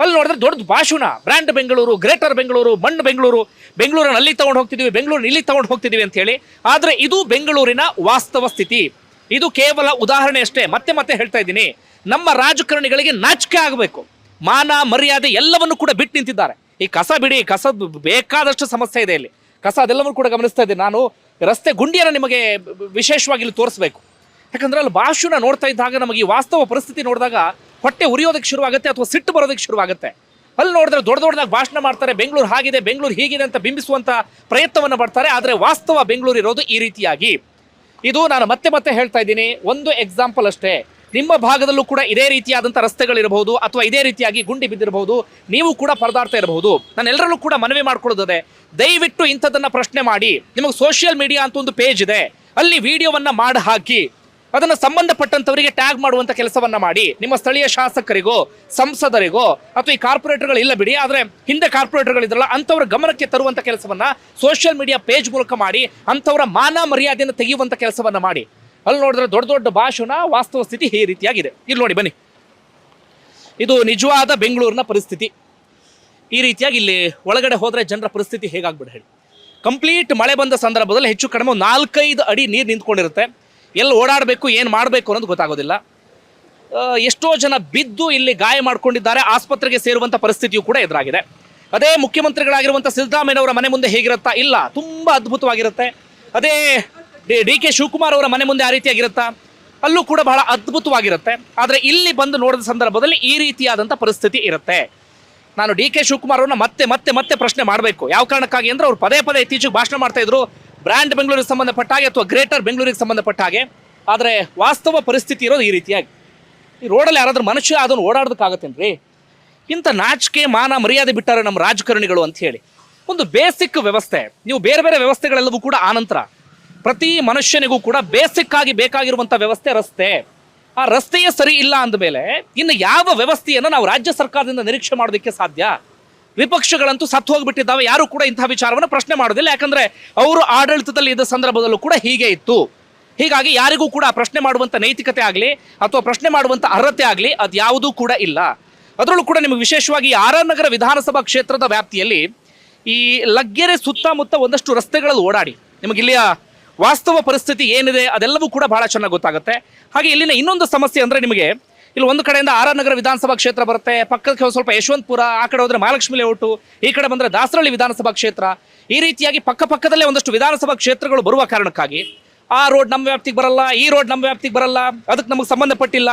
ಅಲ್ಲಿ ನೋಡಿದ್ರೆ ದೊಡ್ಡ ಭಾಷಣ ಬ್ರ್ಯಾಂಡ್ ಬೆಂಗಳೂರು, ಗ್ರೇಟರ್ ಬೆಂಗಳೂರು, ಮಣ್ಣು ಬೆಂಗಳೂರು. ಬೆಂಗಳೂರನ್ನ ಅಲ್ಲಿ ತಗೊಂಡು ಹೋಗ್ತಿದ್ದೀವಿ ಬೆಂಗಳೂರನ್ನ ಇಲ್ಲಿ ತಗೊಂಡು ಹೋಗ್ತಿದ್ದೀವಿ ಅಂತ ಹೇಳಿ. ಆದ್ರೆ ಇದು ಬೆಂಗಳೂರಿನ ವಾಸ್ತವ ಸ್ಥಿತಿ. ಇದು ಕೇವಲ ಉದಾಹರಣೆ ಅಷ್ಟೇ. ಮತ್ತೆ ಮತ್ತೆ ಹೇಳ್ತಾ ಇದ್ದೀನಿ. ನಮ್ಮ ರಾಜಕಾರಣಿಗಳಿಗೆ ನಾಚಿಕೆ ಆಗಬೇಕು. ಮಾನ, ಮರ್ಯಾದೆ ಎಲ್ಲವನ್ನು ಕೂಡ ಬಿಟ್ಟು ನಿಂತಿದ್ದಾರೆ. ಈ ಕಸ ಬಿಡಿ, ಕಸ ಬೇಕಾದಷ್ಟು ಸಮಸ್ಯೆ ಇದೆ ಇಲ್ಲಿ. ಕಸ ಅದೆಲ್ಲವನ್ನು ಕೂಡ ಗಮನಿಸ್ತಾ ಇದ್ದೀನಿ. ನಾನು ರಸ್ತೆ ಗುಂಡಿಯನ್ನು ನಿಮಗೆ ವಿಶೇಷವಾಗಿ ಇಲ್ಲಿ ತೋರಿಸ್ಬೇಕು. ಯಾಕಂದ್ರೆ ಅಲ್ಲಿ ಭಾಷಣ ನೋಡ್ತಾ ಇದ್ದಾಗ ನಮಗೆ ಈ ವಾಸ್ತವ ಪರಿಸ್ಥಿತಿ ನೋಡಿದಾಗ ಹೊಟ್ಟೆ ಉರಿಯೋದಕ್ಕೆ ಶುರುವಾಗುತ್ತೆ ಅಥವಾ ಸಿಟ್ಟು ಬರೋದಕ್ಕೆ ಶುರುವಾಗುತ್ತೆ. ಅಲ್ಲಿ ನೋಡಿದ್ರೆ ದೊಡ್ಡ ದೊಡ್ಡದಾಗಿ ಭಾಷಣ ಮಾಡ್ತಾರೆ, ಬೆಂಗಳೂರು ಹಾಗಿದೆ, ಬೆಂಗಳೂರು ಹೀಗಿದೆ ಅಂತ ಬಿಂಬಿಸುವಂಥ ಪ್ರಯತ್ನವನ್ನು ಮಾಡ್ತಾರೆ. ಆದರೆ ವಾಸ್ತವ ಬೆಂಗಳೂರು ಇರೋದು ಈ ರೀತಿಯಾಗಿ. ಇದು ನಾನು ಮತ್ತೆ ಮತ್ತೆ ಹೇಳ್ತಾ ಇದ್ದೀನಿ. ಒಂದು ಎಕ್ಸಾಂಪಲ್ ಅಷ್ಟೇ. ನಿಮ್ಮ ಭಾಗದಲ್ಲೂ ಕೂಡ ಇದೇ ರೀತಿಯಾದಂಥ ರಸ್ತೆಗಳಿರಬಹುದು ಅಥವಾ ಇದೇ ರೀತಿಯಾಗಿ ಗುಂಡಿ ಬಿದ್ದಿರಬಹುದು. ನೀವು ಕೂಡ ಪರದಾಡ್ತಾ ಇರಬಹುದು. ನಾನು ಎಲ್ಲರಲ್ಲೂ ಕೂಡ ಮನವಿ ಮಾಡ್ಕೊಳ್ಳೋದಿದೆ, ದಯವಿಟ್ಟು ಇಂಥದ್ದನ್ನು ಪ್ರಶ್ನೆ ಮಾಡಿ. ನಿಮಗೆ ಸೋಷಿಯಲ್ ಮೀಡಿಯಾ ಅಂತ ಒಂದು ಪೇಜ್ ಇದೆ. ಅಲ್ಲಿ ವಿಡಿಯೋವನ್ನು ಮಾಡಿ ಹಾಕಿ. ಅದನ್ನು ಸಂಬಂಧಪಟ್ಟಂತವರಿಗೆ ಟ್ಯಾಗ್ ಮಾಡುವಂತ ಕೆಲಸವನ್ನ ಮಾಡಿ ನಿಮ್ಮ ಸ್ಥಳೀಯ ಶಾಸಕರಿಗೋ, ಸಂಸದರಿಗೋ ಅಥವಾ ಈ ಕಾರ್ಪೊರೇಟರ್ಗಳು ಇಲ್ಲ ಬಿಡಿ, ಆದ್ರೆ ಹಿಂದೆ ಕಾರ್ಪೊರೇಟರ್ಗಳಿದ್ರಲ್ಲ, ಅಂಥವ್ರ ಗಮನಕ್ಕೆ ತರುವಂತ ಕೆಲಸವನ್ನ ಸೋಷಿಯಲ್ ಮೀಡಿಯಾ ಪೇಜ್ ಮೂಲಕ ಮಾಡಿ, ಅಂಥವರ ಮಾನ ಮರ್ಯಾದೆಯನ್ನು ತೆಗೆಯುವಂತ ಕೆಲಸವನ್ನ ಮಾಡಿ. ಅಲ್ಲಿ ನೋಡಿದ್ರೆ ದೊಡ್ಡ ದೊಡ್ಡ ಭಾಷಣ ವಾಸ್ತವ ಸ್ಥಿತಿ ಈ ರೀತಿಯಾಗಿದೆ. ಇಲ್ಲಿ ನೋಡಿ ಬನ್ನಿ. ಇದು ನಿಜವಾದ ಬೆಂಗಳೂರಿನ ಪರಿಸ್ಥಿತಿ. ಈ ರೀತಿಯಾಗಿ ಇಲ್ಲಿ ಒಳಗಡೆ ಹೋದರೆ ಜನರ ಪರಿಸ್ಥಿತಿ ಹೇಗಾಗ್ಬಿಡ ಹೇಳಿ. ಕಂಪ್ಲೀಟ್ ಮಳೆ ಬಂದ ಸಂದರ್ಭದಲ್ಲಿ ಹೆಚ್ಚು ಕಡಿಮೆ ನಾಲ್ಕೈದು ಅಡಿ ನೀರು ನಿಂತ್ಕೊಂಡಿರುತ್ತೆ. ಎಲ್ಲಿ ಓಡಾಡಬೇಕು, ಏನು ಮಾಡಬೇಕು ಅನ್ನೋದು ಗೊತ್ತಾಗೋದಿಲ್ಲ. ಎಷ್ಟೋ ಜನ ಬಿದ್ದು ಇಲ್ಲಿ ಗಾಯ ಮಾಡಿಕೊಂಡಿದ್ದಾರೆ, ಆಸ್ಪತ್ರೆಗೆ ಸೇರುವಂಥ ಪರಿಸ್ಥಿತಿಯು ಕೂಡ ಎದುರಾಗಿದೆ. ಅದೇ ಮುಖ್ಯಮಂತ್ರಿಗಳಾಗಿರುವಂಥ ಸಿದ್ದರಾಮಯ್ಯನವರ ಮನೆ ಮುಂದೆ ಹೇಗಿರುತ್ತಾ? ಇಲ್ಲ, ತುಂಬ ಅದ್ಭುತವಾಗಿರುತ್ತೆ. ಅದೇ ಡಿ ಕೆ ಶಿವಕುಮಾರ್ ಅವರ ಮನೆ ಮುಂದೆ ಆ ರೀತಿಯಾಗಿರುತ್ತಾ? ಅಲ್ಲೂ ಕೂಡ ಬಹಳ ಅದ್ಭುತವಾಗಿರುತ್ತೆ. ಆದರೆ ಇಲ್ಲಿ ಬಂದು ನೋಡಿದ ಸಂದರ್ಭದಲ್ಲಿ ಈ ರೀತಿಯಾದಂಥ ಪರಿಸ್ಥಿತಿ ಇರುತ್ತೆ. ನಾನು ಡಿ ಕೆ ಶಿವಕುಮಾರ್ ಅವ್ರನ್ನ ಮತ್ತೆ ಮತ್ತೆ ಮತ್ತೆ ಪ್ರಶ್ನೆ ಮಾಡಬೇಕು. ಯಾವ ಕಾರಣಕ್ಕಾಗಿ ಅಂದರೆ ಅವರು ಪದೇ ಪದೇ ಇತ್ತೀಚೆಗೆ ಭಾಷಣ ಮಾಡ್ತಾ ಇದ್ರು. ಬ್ರ್ಯಾಂಡ್ ಬೆಂಗಳೂರಿಗೆ ಸಂಬಂಧಪಟ್ಟ ಹಾಗೆ ಅಥವಾ ಗ್ರೇಟರ್ ಬೆಂಗಳೂರಿಗೆ ಸಂಬಂಧಪಟ್ಟ ಹಾಗೆ, ಆದರೆ ವಾಸ್ತವ ಪರಿಸ್ಥಿತಿ ಇರೋದು ಈ ರೀತಿಯಾಗಿ. ಈ ರೋಡಲ್ಲಿ ಯಾರಾದರೂ ಮನುಷ್ಯ ಅದನ್ನು ಓಡಾಡೋದಕ್ಕಾಗತ್ತೇನ್ರಿ? ಇಂಥ ನಾಚಿಕೆ, ಮಾನ, ಮರ್ಯಾದೆ ಬಿಟ್ಟಾರೆ ನಮ್ಮ ರಾಜಕಾರಣಿಗಳು ಅಂತ ಹೇಳಿ. ಒಂದು ಬೇಸಿಕ್ ವ್ಯವಸ್ಥೆ. ನೀವು ಬೇರೆ ಬೇರೆ ವ್ಯವಸ್ಥೆಗಳೆಲ್ಲವೂ ಕೂಡ ಆನಂತರ. ಪ್ರತಿ ಮನುಷ್ಯನಿಗೂ ಕೂಡ ಬೇಸಿಕ್ ಆಗಿ ಬೇಕಾಗಿರುವಂಥ ವ್ಯವಸ್ಥೆ ರಸ್ತೆ. ಆ ರಸ್ತೆಯೇ ಸರಿ ಇಲ್ಲ ಅಂದಮೇಲೆ ಇನ್ನು ಯಾವ ವ್ಯವಸ್ಥೆಯನ್ನು ನಾವು ರಾಜ್ಯ ಸರ್ಕಾರದಿಂದ ನಿರೀಕ್ಷೆ ಮಾಡೋದಕ್ಕೆ ಸಾಧ್ಯ? ವಿಪಕ್ಷಗಳಂತೂ ಸತ್ತು ಹೋಗ್ಬಿಟ್ಟಿದ್ದಾವೆ. ಯಾರು ಕೂಡ ಇಂತಹ ವಿಚಾರವನ್ನು ಪ್ರಶ್ನೆ ಮಾಡೋದಿಲ್ಲ. ಯಾಕಂದ್ರೆ ಅವರು ಆಡಳಿತದಲ್ಲಿ ಇದ್ದ ಸಂದರ್ಭದಲ್ಲೂ ಕೂಡ ಹೀಗೆ ಇತ್ತು. ಹೀಗಾಗಿ ಯಾರಿಗೂ ಕೂಡ ಪ್ರಶ್ನೆ ಮಾಡುವಂತ ನೈತಿಕತೆ ಆಗಲಿ ಅಥವಾ ಪ್ರಶ್ನೆ ಮಾಡುವಂತ ಅರ್ಹತೆ ಆಗಲಿ ಅದು ಯಾವುದೂ ಕೂಡ ಇಲ್ಲ. ಅದರಲ್ಲೂ ಕೂಡ ನಿಮಗೆ ವಿಶೇಷವಾಗಿ ನಗರ ವಿಧಾನಸಭಾ ಕ್ಷೇತ್ರದ ವ್ಯಾಪ್ತಿಯಲ್ಲಿ ಈ ಲಗ್ಗೆರೆ ಸುತ್ತಮುತ್ತ ಒಂದಷ್ಟು ರಸ್ತೆಗಳಲ್ಲಿ ಓಡಾಡಿ. ನಿಮಗೆ ಇಲ್ಲಿಯ ವಾಸ್ತವ ಪರಿಸ್ಥಿತಿ ಏನಿದೆ ಅದೆಲ್ಲವೂ ಕೂಡ ಬಹಳ ಚೆನ್ನಾಗಿ ಗೊತ್ತಾಗುತ್ತೆ. ಹಾಗೆ ಇಲ್ಲಿನ ಇನ್ನೊಂದು ಸಮಸ್ಯೆ ಅಂದರೆ ನಿಮಗೆ ಇಲ್ಲಿ ಒಂದು ಕಡೆಯಿಂದ ಆರ್ ನಗರ ವಿಧಾನಸಭಾ ಕ್ಷೇತ್ರ ಬರುತ್ತೆ, ಪಕ್ಕಕ್ಕೆ ಸ್ವಲ್ಪ ಯಶವಂತಪುರ, ಆ ಕಡೆ ಹೋದ್ರೆ ಮಹಾಲಕ್ಷ್ಮಿ ಲೇಔಟು ಈ ಕಡೆ ಬಂದ್ರೆ ದಾಸರಳ್ಳಿ ವಿಧಾನಸಭಾ ಕ್ಷೇತ್ರ. ಈ ರೀತಿಯಾಗಿ ಪಕ್ಕ ಪಕ್ಕದಲ್ಲೇ ಒಂದಷ್ಟು ವಿಧಾನಸಭಾ ಕ್ಷೇತ್ರಗಳು ಬರುವ ಕಾರಣಕ್ಕಾಗಿ ಆ ರೋಡ್ ನಮ್ಮ ವ್ಯಾಪ್ತಿಗೆ ಬರಲ್ಲ, ಈ ರೋಡ್ ನಮ್ಮ ವ್ಯಾಪ್ತಿಗೆ ಬರಲ್ಲ, ಅದಕ್ಕೆ ನಮಗೆ ಸಂಬಂಧಪಟ್ಟಿಲ್ಲ.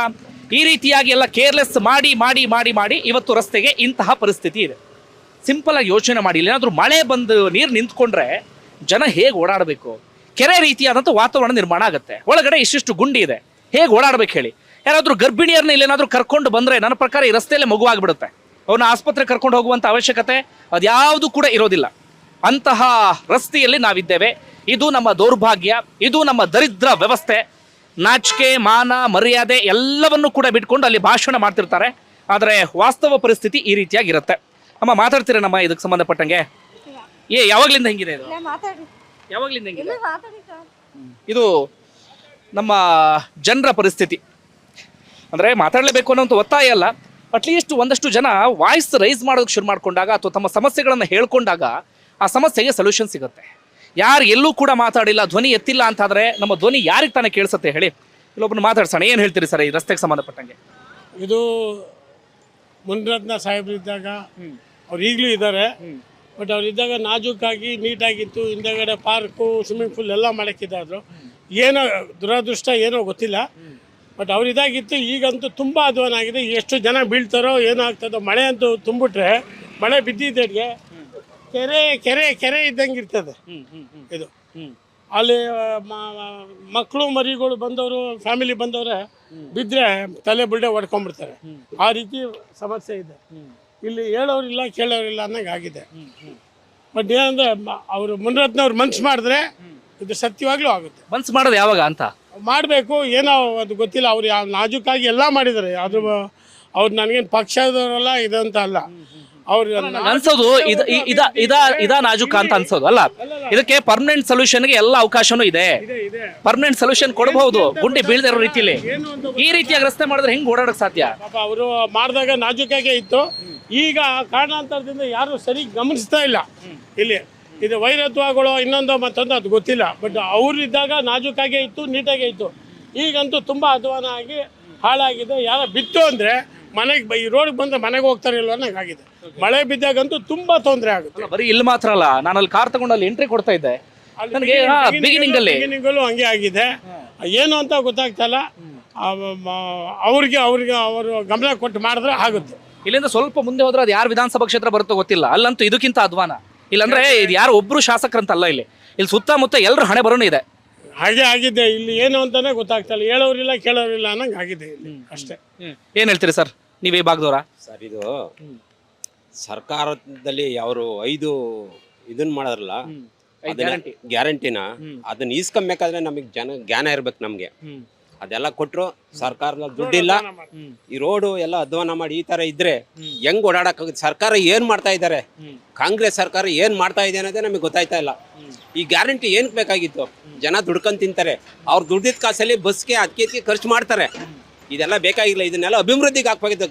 ಈ ರೀತಿಯಾಗಿ ಎಲ್ಲ ಕೇರ್ಲೆಸ್ ಮಾಡಿ ಮಾಡಿ ಮಾಡಿ ಮಾಡಿ ಇವತ್ತು ರಸ್ತೆಗೆ ಇಂತಹ ಪರಿಸ್ಥಿತಿ ಇದೆ. ಸಿಂಪಲ್ ಆಗಿ ಯೋಚನೆ ಮಾಡಿ ಏನಾದ್ರೂ ಮಳೆ ಬಂದು ನೀರು ನಿಂತ್ಕೊಂಡ್ರೆ ಜನ ಹೇಗೆ ಓಡಾಡಬೇಕು? ಕೆರೆ ರೀತಿಯಾದಂಥ ವಾತಾವರಣ ನಿರ್ಮಾಣ ಆಗುತ್ತೆ. ಒಳಗಡೆ ಇಷ್ಟಿಷ್ಟು ಗುಂಡಿ ಇದೆ. ಹೇಗೆ ಓಡಾಡ್ಬೇಕು ಹೇಳಿ? ಯಾರಾದ್ರೂ ಗರ್ಭಿಣಿಯರನ್ನ ಇಲ್ಲೇನಾದರೂ ಕರ್ಕೊಂಡು ಬಂದರೆ ನನ್ನ ಪ್ರಕಾರ ಈ ರಸ್ತೆಯಲ್ಲೇ ಮಗುವಾಗಿಬಿಡುತ್ತೆ. ಅವ್ರನ್ನ ಆಸ್ಪತ್ರೆ ಕರ್ಕೊಂಡು ಹೋಗುವಂಥ ಅವಶ್ಯಕತೆ ಅದ್ಯಾವುದು ಕೂಡ ಇರೋದಿಲ್ಲ. ಅಂತಹ ರಸ್ತೆಯಲ್ಲಿ ನಾವಿದ್ದೇವೆ. ಇದು ನಮ್ಮ ದೌರ್ಭಾಗ್ಯ ಇದು ನಮ್ಮ ದರಿದ್ರ ವ್ಯವಸ್ಥೆ. ನಾಚಿಕೆ ಮಾನ ಮರ್ಯಾದೆ ಎಲ್ಲವನ್ನು ಕೂಡ ಬಿಟ್ಕೊಂಡು ಅಲ್ಲಿ ಭಾಷಣ ಮಾಡ್ತಿರ್ತಾರೆ. ಆದರೆ ವಾಸ್ತವ ಪರಿಸ್ಥಿತಿ ಈ ರೀತಿಯಾಗಿರುತ್ತೆ. ಅಮ್ಮ ಮಾತಾಡ್ತೀರಾ ನಮ್ಮ ಇದಕ್ಕೆ ಸಂಬಂಧಪಟ್ಟಂಗೆ? ಏ ಯಾವಾಗ್ಲಿಂದ ಹೆಂಗಿದೆ ಇದು? ಯಾವಾಗ್ಲಿಂದ ಹೆಂಗಿದೆ? ಇದು ನಮ್ಮ ಜನರ ಪರಿಸ್ಥಿತಿ. ಅಂದರೆ ಮಾತಾಡಲೇಬೇಕು ಅನ್ನೋಂಥ ಒತ್ತಾಯ ಅಲ್ಲ. ಅಟ್ಲೀಸ್ಟ್ ಒಂದಷ್ಟು ಜನ ವಾಯ್ಸ್ ರೈಸ್ ಮಾಡೋದಕ್ಕೆ ಶುರು ಮಾಡ್ಕೊಂಡಾಗ ಅಥವಾ ತಮ್ಮ ಸಮಸ್ಯೆಗಳನ್ನು ಹೇಳ್ಕೊಂಡಾಗ ಆ ಸಮಸ್ಯೆಗೆ ಸೊಲ್ಯೂಷನ್ ಸಿಗುತ್ತೆ. ಯಾರು ಎಲ್ಲೂ ಕೂಡ ಮಾತಾಡಿಲ್ಲ ಧ್ವನಿ ಎತ್ತಿಲ್ಲ ಅಂತಾದರೆ ನಮ್ಮ ಧ್ವನಿ ಯಾರಿಗೆ ತಾನೇ ಕೇಳಿಸುತ್ತೆ ಹೇಳಿ. ಇಲ್ಲೊಬ್ಬರು ಮಾತಾಡ್ಸೋಣ ಏನು ಹೇಳ್ತೀರಿ ಸರ್ ಈ ರಸ್ತೆಗೆ ಸಂಬಂಧಪಟ್ಟಂಗೆ? ಇದು ಮುನ್ರತ್ನ ಸಾಹೇಬ್ರು ಇದ್ದಾಗ ಅವ್ರು ಈಗಲೂ ಇದ್ದಾರೆ ಬಟ್ ಅವ್ರು ಇದ್ದಾಗ ನಾಜೂಕಾಗಿ ನೀಟಾಗಿತ್ತು ಹಿಂದೆಗಡೆ ಪಾರ್ಕು ಸ್ವಿಮ್ಮಿಂಗ್ ಪೂಲ್ ಎಲ್ಲ ಮಾಡಕ್ಕಿದ್ದಾದ್ರು. ಏನೋ ದುರದೃಷ್ಟ ಏನೋ ಗೊತ್ತಿಲ್ಲ. ಬಟ್ ಅವ್ರು ಇದಾಗಿತ್ತು ಈಗಂತೂ ತುಂಬ ಅಧ್ವಾನ ಆಗಿದೆ ಎಷ್ಟು ಜನ ಬೀಳ್ತಾರೋ ಏನಾಗ್ತದೋ ಮಳೆ ಅಂತೂ ತುಂಬಿಟ್ರೆ ಮಳೆ ಬಿದ್ದಿದ್ದೆಗೆ ಕೆರೆ ಕೆರೆ ಕೆರೆ ಇದ್ದಂಗೆ ಇರ್ತದೆ. ಇದು. ಅಲ್ಲಿ ಮಕ್ಕಳು ಮರಿಗಳು ಬಂದವರು ಫ್ಯಾಮಿಲಿ ಬಂದವ್ರೆ ಬಿದ್ದರೆ ತಲೆ ಬುಲ್ಡೆ ಹೊಡ್ಕೊಂಡ್ಬಿಡ್ತಾರೆ ಆ ರೀತಿ ಸಮಸ್ಯೆ ಇದೆ. ಇಲ್ಲಿ ಹೇಳೋರಿಲ್ಲ ಕೇಳೋರಿಲ್ಲ ಅನ್ನಂಗೆ ಆಗಿದೆ. ಬಟ್ ಏನಂದ್ರೆ ಅವರು ಮುನರತ್ನವ್ರು ಮನ್ಸು ಮಾಡಿದ್ರೆ ಇದು ಸತ್ಯವಾಗ್ಲೂ ಆಗುತ್ತೆ. ಮನ್ಸು ಮಾಡೋದು ಯಾವಾಗ ಅಂತ? ಮಾಡಬೇಕು ಏನೋ ಅದು ಗೊತ್ತಿಲ್ಲ. ಅವ್ರು ಯಾವ ನಾಜೂಕಾಗಿ ಎಲ್ಲ ಮಾಡಿದ್ದಾರೆ. ಅದು ಅವ್ರು ನನಗೇನು ಪಕ್ಷದವರಲ್ಲ ಇದಂತ ಅಲ್ಲ. ಅವ್ರು ಅನ್ಸೋದು ಇದ ಇದ ಇದ ಇದ ನಾಜುಕ ಅಂತ ಅನ್ಸೋದು ಅಲ್ಲ? ಇದಕ್ಕೆ ಪರ್ಮನೆಂಟ್ ಸೊಲ್ಯೂಷನ್ಗೆ ಎಲ್ಲ ಅವಕಾಶನೂ ಇದೆ. ಪರ್ಮನೆಂಟ್ ಸೊಲ್ಯೂಷನ್ ಕೊಡಬಹುದು ಗುಂಡಿ ಬೀಳ್ದಿರೋ ರೀತಿಲಿ. ಈ ರೀತಿಯಾಗಿ ರಸ್ತೆ ಮಾಡಿದ್ರೆ ಹೆಂಗ್ ಓಡಾಡಕ್ ಸಾಧ್ಯ? ಅವರು ಮಾಡಿದಾಗ ನಾಜುಕಾಗೆ ಇತ್ತು. ಈಗ ಕಾರಣಾಂತರದಿಂದ ಯಾರು ಸರಿ ಗಮನಿಸ್ತಾ ಇಲ್ಲ. ಇಲ್ಲಿ ಇದು ವೈರತ್ವಗಳು ಇನ್ನೊಂದು ಮತ್ತೊಂದು ಅದು ಗೊತ್ತಿಲ್ಲ. ಬಟ್ ಅವ್ರು ಇದ್ದಾಗ ನಾಜೂಕಾಗೆ ಇತ್ತು ನೀಟಾಗೆ ಇತ್ತು. ಈಗಂತೂ ತುಂಬ ಅಧ್ವಾನ ಆಗಿ ಹಾಳಾಗಿದೆ. ಯಾರ ಬಿತ್ತು ಅಂದರೆ ಮನೆಗೆ ಈ ರೋಡ್ಗೆ ಬಂದ್ರೆ ಮನೆಗೆ ಹೋಗ್ತಾರೆ ಇಲ್ವ ಅನ್ನಂಗೆ ಆಗಿದೆ. ಮಳೆ ಬಿದ್ದಾಗಂತೂ ತುಂಬ ತೊಂದರೆ ಆಗುತ್ತೆ. ಬರೀ ಇಲ್ಲಿ ಮಾತ್ರ ಅಲ್ಲ ನಾನು ಅಲ್ಲಿ ಕಾರ್ ತಗೊಂಡು ಅಲ್ಲಿ ಎಂಟ್ರಿ ಕೊಡ್ತಾ ಇದ್ದೆ. ನನಗೆ ಬಿಗಿನಿಂಗ್ ಅಲ್ಲಿ. ಬಿಗಿನಿಂಗಲ್ಲೂ ಹಂಗೆ ಆಗಿದೆ. ಏನು ಅಂತ ಗೊತ್ತಾಗ್ತಲ್ಲ ಅವ- ಅವ್ರಿಗೆ ಅವ್ರಿಗೆ ಅವರು ಗಮನ ಕೊಟ್ಟು ಮಾಡಿದ್ರೆ ಆಗುತ್ತೆ. ಇಲ್ಲಿಂದ ಸ್ವಲ್ಪ ಮುಂದೆ ಹೋದ್ರೆ ಅದು ಯಾರು ವಿಧಾನಸಭಾ ಕ್ಷೇತ್ರ ಬರುತ್ತೋ ಗೊತ್ತಿಲ್ಲ. ಅಲ್ಲಂತೂ ಇದಕ್ಕಿಂತ ಅಧ್ವಾನ. ಇಲ್ಲಂದ್ರೆ ಇದು ಯಾರು ಒಬ್ರು ಶಾಸಕರಂತಲ್ಲ ಇಲ್ಲಿ. ಇಲ್ಲಿ ಸುತ್ತಮುತ್ತ ಎಲ್ಲರೂ ಹಣೆ ಬರೋಣ ಇದೆ. ಹಾಗೆ ಆಗಿದೆ ಇಲ್ಲಿ ಏನು ಅಂತಾನೆ ಗೊತ್ತಾಗ್ತಲ್ಲ ಹೇಳೋರಿಲ್ಲ ಕೇಳೋರಿಲ್ಲ ಅನ್ನಂಗೆ ಆಗಿದೆ ಇಲ್ಲಿ ಅಷ್ಟೇ. ಏನ್ ಹೇಳ್ತೀರಿ ಸರ್ ನೀವೇ ಭಾಗದವರ? ಸರ್ ಇದು ಸರ್ಕಾರದಲ್ಲಿ ಅವರು ಐದು ಇದನ್ನ ಮಾಡಿದ್ರಲ್ಲ ಅದನ್ನ ಗ್ಯಾರಂಟಿನ ಅದನ್ನ ಈಸ್ಕೊಬೇಕಾದ್ರೆ ನಮಗೆ ಜನ ಜ್ಞಾನ ಇರ್ಬೇಕು ನಮಗೆ. ಅದೆಲ್ಲ ಕೊಟ್ರು ಸರ್ಕಾರದ ದುಡ್ಡಿಲ್ಲ. ಈ ರೋಡು ಎಲ್ಲ ಅಧ್ವಾನ ಮಾಡಿ ಈ ತರ ಇದ್ರೆ ಹೆಂಗ್ ಓಡಾಡಕ್ ಸರ್ಕಾರ ಏನ್ ಮಾಡ್ತಾ ಇದ್ದಾರೆ ಕಾಂಗ್ರೆಸ್ ಸರ್ಕಾರ ಏನ್ ಮಾಡ್ತಾ ಇದೆ ಅನ್ನೋದೇ ನಮಗೆ ಗೊತ್ತಾಯ್ತಾ ಇಲ್ಲ. ಈ ಗ್ಯಾರಂಟಿ ಏನ್ ಬೇಕಾಗಿತ್ತು? ಜನ ದುಡ್ಕೊಂಡ್ ತಿಂತಾರೆ. ಅವ್ರು ದುಡ್ದಿದ್ ಕಾಸಲ್ಲಿ ಬಸ್ಗೆ ಅದಕ್ಕೆ ಖರ್ಚು ಮಾಡ್ತಾರೆ. ಇದೆಲ್ಲ ಬೇಕಾಗಿಲ್ಲ. ಇದನ್ನೆಲ್ಲ ಅಭಿವೃದ್ಧಿಗೆ ಹಾಕ್ಬೇಕಿತ್ತು.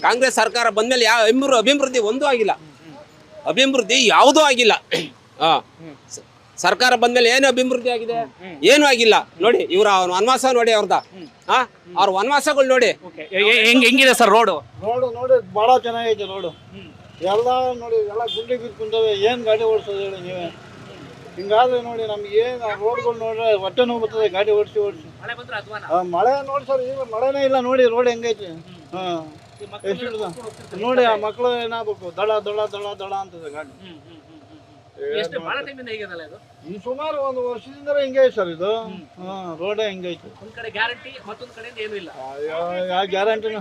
ಕಾಂಗ್ರೆಸ್ ಸರ್ಕಾರ ಬಂದ್ಮೇಲೆ ಯಾವ ಅಭಿವೃ ಅಭಿವೃದ್ಧಿ ಒಂದೂ ಆಗಿಲ್ಲ. ಅಭಿವೃದ್ಧಿ ಯಾವುದೂ ಆಗಿಲ್ಲ. ಆ ಸರ್ಕಾರ ಬಂದ್ಮೇಲೆ ಏನು ಅಭಿವೃದ್ಧಿ ಆಗಿದೆ? ಏನೂ ಆಗಿಲ್ಲ. ನೋಡಿ ಇವ್ರ ವನವಾಸ ನೋಡಿ ಅವ್ರದ. ಹಾ? ಅವ್ರ ವನವಾಸಗಳು ನೋಡಿ. ಹೆಂಗ್ ಹೆಂಗಿದೆ ಸರ್ ರೋಡು? ರೋಡು ನೋಡಿ ಬಹಳ ಚೆನ್ನಾಗಿದೆ ರೋಡು. ಎಲ್ಲ ನೋಡಿ ಎಲ್ಲ ಗುಂಡಿ ಬಿದ್ದುಕೊಂಡವೆ ಏನು ಗಾಡಿ ಓಡಿಸೋದು ಹೇಳಿ ನೀವೇ? ಹಿಂಗಾದ್ರೆ ನೋಡಿ ನಮ್ಗೆ ಏನು ರೋಡ್ಗಳು ನೋಡ್ರೆ ಹೊಟ್ಟೆ ನೋವು ಬರ್ತದೆ ಗಾಡಿ ಓಡಿಸಿ ಓಡಿಸಿ. ಮಳೆ ನೋಡಿ ಸರ್ ಈಗ ಮಳೆನೇ ಇಲ್ಲ ನೋಡಿ ರೋಡ್ ಹೆಂಗೈತೆ? ಹಾಂ. ಎಷ್ಟು ನೋಡಿ ಆ ಮಕ್ಕಳು ಏನಾಗಬೇಕು? ದಳ ದಳ ದಳ ದಳ ಅಂತದೆ ಗಾಡಿ. ಎಷ್ಟು ಬಹಳ ಟೈಮಿಂದ ಹೇಗಿದಲ್ಲ ಇದು? ಈ ಸುಮಾರು ಒಂದು ವರ್ಷದಿಂದ ಹಿಂಗೆ ಸರ್ ಇದು. ಹಾ ರೋಡೇ ಹಿಂಗೈತೆ ಒಂದ್ ಕಡೆ ಗ್ಯಾರಂಟಿ ಮತ್ತೊಂದ್ ಕಡೆಯಿಂದ ಏನೂ ಇಲ್ಲ. ಯಾವ ಗ್ಯಾರಂಟಿನೂ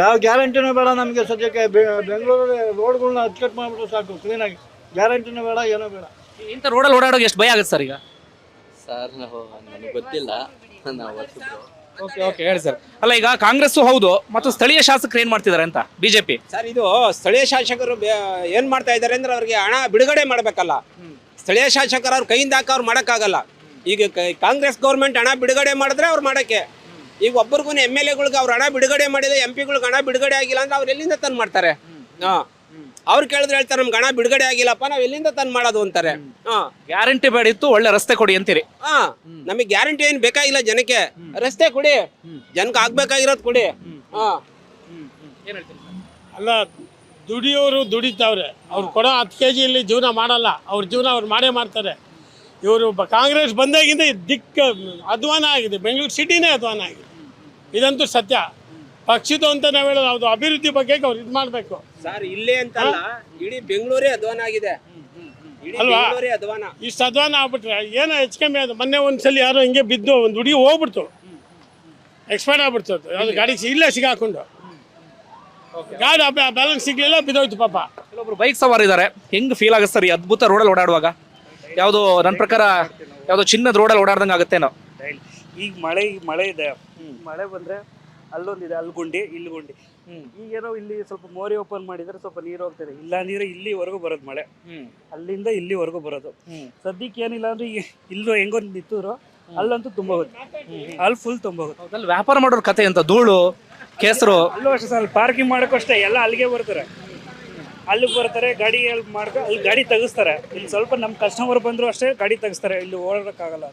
ಯಾವ ಗ್ಯಾರಂಟಿನೂ ಬೇಡ ನಮಗೆ ಸದ್ಯಕ್ಕೆ. ಬೆಂಗಳೂರಲ್ಲಿ ರೋಡ್ಗಳನ್ನ ಅಚ್ಚಕಟ್ ಮಾಡಿಬಿಟ್ರೆ ಸಾಕು ಕ್ಲೀನಾಗಿ ಗ್ಯಾರಂಟಿನೂ ಬೇಡ ಏನೂ ಬೇಡ. ಇಂಥ ರೋಡಲ್ಲಿ ಓಡಾಡೋಕೆ ಎಷ್ಟು ಭಯ ಆಗುತ್ತೆ ಸರ್ ಈಗ? ಸರ್ ನಾವು ನನಗೆ ಗೊತ್ತಿಲ್ಲ. ನಾವು ಓಕೆ ಓಕೆ, ಹೇಳಿ ಸರ್. ಅಲ್ಲ, ಈಗ ಕಾಂಗ್ರೆಸ್ ಹೌದು, ಮತ್ತು ಸ್ಥಳೀಯ ಶಾಸಕರು ಏನ್ ಮಾಡ್ತಿದ್ದಾರೆ ಅಂತ? ಬಿಜೆಪಿ? ಸರ್, ಇದು ಸ್ಥಳೀಯ ಶಾಸಕರು ಏನ್ ಮಾಡ್ತಾ ಇದ್ದಾರೆ ಅಂದ್ರೆ ಅವ್ರಿಗೆ ಹಣ ಬಿಡುಗಡೆ ಮಾಡ್ಬೇಕಲ್ಲ. ಸ್ಥಳೀಯ ಶಾಸಕರು ಅವ್ರ ಕೈಯಿಂದ ಹಾಕ ಅವ್ರು ಮಾಡೋಕ್ಕಾಗಲ್ಲ. ಈಗ ಕಾಂಗ್ರೆಸ್ ಗೌರ್ಮೆಂಟ್ ಹಣ ಬಿಡುಗಡೆ ಮಾಡಿದ್ರೆ ಅವ್ರು ಮಾಡಕ್ಕೆ. ಈಗ ಒಬ್ಬರಿಗೂ ಎಂ ಎಲ್ ಎಗಳಿಗೆ ಅವ್ರ ಹಣ ಬಿಡುಗಡೆ ಮಾಡಿದ್ರೆ ಎಂ ಪಿಗಳಿಗೆ ಹಣ ಬಿಡುಗಡೆ ಆಗಿಲ್ಲ ಅಂದ್ರೆ ಅವ್ರು ಎಲ್ಲಿಂದ ತಂದು ಮಾಡ್ತಾರೆ? ಹಾ. ಅವ್ರು ಕೇಳಿದ್ರೆ ಹೇಳ್ತಾರೆ ನಮ್ಗೆ ಹಣ ಬಿಡುಗಡೆ ಆಗಿಲ್ಲಪ್ಪ ನಾವು ಎಲ್ಲಿಂದ ತಂದು ಮಾಡೋದು? ಅಂತಾರೆ. ಹಾ. ಗ್ಯಾರಂಟಿ ಬೇಡಿತ್ತು ಒಳ್ಳೆ ರಸ್ತೆ ಕೊಡಿ ಅಂತೀರಿ. ಹಾ. ನಮಗೆ ಗ್ಯಾರಂಟಿ ಏನು ಬೇಕಾಗಿಲ್ಲ ಜನಕ್ಕೆ. ರಸ್ತೆ ಕೊಡಿ. ಜನಕ್ಕೆ ಆಗ್ಬೇಕಾಗಿರೋದು ಕೊಡಿ. ಹಾ. ಅಲ್ಲ ದುಡಿಯೋರು ದುಡಿತಾವ್ರೆ. ಅವ್ರು ಕೊಡೋ ಹತ್ತು ಕೆ ಜಿಯಲ್ಲಿ ಜೀವನ ಮಾಡಲ್ಲ. ಅವ್ರ ಜೀವನ ಅವ್ರು ಮಾಡೇ ಮಾಡ್ತಾರೆ. ಇವರು ಕಾಂಗ್ರೆಸ್ ಬಂದಾಗಿಂದ ದಿಕ್ಕ ಅಧ್ವಾನ ಆಗಿದೆ. ಬೆಂಗಳೂರು ಸಿಟಿನೇ ಅಧ್ವಾನ ಆಗಿದೆ. ಇದಂತೂ ಸತ್ಯ. ಪಕ್ಷಿತು ಅಂತ ನಾವು ಹೇಳೋದು ಅದು ಅಭಿವೃದ್ಧಿ ಬಗ್ಗೆ ಅವ್ರು ಇದು ಮಾಡಬೇಕು. ಸರ್ ಇಲ್ಲೇ ಅಂತಲ್ಲ ಇಡೀ ಬೆಂಗಳೂರೇ ಅಧ್ವಾನ ಆಗಿದೆ. ಇಡೀ ಅಲ್ವಾ? ಬೆಂಗಳೂರೇ ಅಧ್ವಾನ. ಇಷ್ಟು ಅಧ್ವಾನ ಆಗ್ಬಿಟ್ರೆ ಏನೋ ಹೆಚ್ಚು ಕಮ್ಮಿ ಅದು ಮೊನ್ನೆ ಒಂದ್ಸಲಿ ಯಾರೋ ಹಿಂಗೆ ಬಿದ್ದು ಒಂದು ಹುಡುಗಿ ಹೋಗ್ಬಿಡ್ತು. ಎಕ್ಸ್ಪೈರ್ ಆಗ್ಬಿಡ್ತು ಅದು. ಗಾಡಿ ಸಿ- ಇಲ್ಲೇ ಸಿಗಾಕೊಂಡು. ಗಾಡಿ ಬ್ಯಾಲೆನ್ಸ್ ಸಿಗ್ಲಿಲ್ಲ ಬಿದ್ದೋಯ್ತು ಪಾಪ. ಕೆಲವೊಬ್ರು ಬೈಕ್ ಸವಾರ ಇದ್ದಾರೆ ಹೆಂಗ್ ಫೀಲ್ ಆಗುತ್ತೆ ಸರ್ ಈ ಅದ್ಭುತ ರೋಡಲ್ಲಿ ಓಡಾಡುವಾಗ? ಯಾವುದು ನನ್ನ ಪ್ರಕಾರ ಯಾವುದು ಚಿನ್ನದ ರೋಡಲ್ಲಿ ಓಡಾಡ್ದಂಗೆ ಆಗುತ್ತೇನೋ? ಈಗ ಮಳೆ ಈಗ ಮಳೆ ಇದೆ. ಮಳೆ ಬಂದ್ರೆ ಅಲ್ಲೊಂದಿದೆ ಅಲ್ಲಿ ಗುಂಡಿ ಇಲ್ಲಿ ಗುಂಡಿ ಈಗೇನೋ ಇಲ್ಲಿ ಸ್ವಲ್ಪ ಮೋರಿ ಓಪನ್ ಮಾಡಿದ್ರೆ ಸ್ವಲ್ಪ ನೀರು ಹೋಗ್ತದೆ. ಇಲ್ಲ ನೀರು ಇಲ್ಲಿವರೆಗೂ ಬರೋದು ಮಳೆ. ಅಲ್ಲಿಂದ ಇಲ್ಲಿವರೆಗೂ ಬರೋದು. ಸದ್ಯಕ್ಕೆ ಏನಿಲ್ಲ ಅಂದ್ರೆ ಈಗ ಇಲ್ಲೂ ಹೆಂಗೋ ನಿಂತಿದ್ರು ಅಲ್ಲಂತೂ ತುಂಬ ಹೋಗುತ್ತೆ. ಅಲ್ಲಿ ಫುಲ್ ತುಂಬ ಹೋಗುತ್ತೆ. ಅಲ್ಲಿ ವ್ಯಾಪಾರ ಮಾಡೋರ್ ಕತೆ ಅಂತ ಧೂಳು ಕೆಸರು. ಅಲ್ಲೂ ಅಷ್ಟೇ ಸರ್ ಪಾರ್ಕಿಂಗ್ ಮಾಡೋಕ್ಕೂ ಅಷ್ಟೇ ಎಲ್ಲ ಅಲ್ಲಿಗೆ ಬರ್ತಾರೆ. ಅಲ್ಲಿಗೆ ಬರ್ತಾರೆ ಗಾಡಿ ಎಲ್ಲಿ ಮಾಡ್ಕೊ ಅಲ್ಲಿ ಗಾಡಿ ತೆಗಿಸ್ತಾರೆ. ಇಲ್ಲಿ ಸ್ವಲ್ಪ ನಮ್ಮ ಕಸ್ಟಮರ್ ಬಂದ್ರು ಅಷ್ಟೇ ಗಾಡಿ ತೆಗಿಸ್ತಾರೆ ಇಲ್ಲಿ ಓಡೋಕ್ಕಾಗಲ್ಲ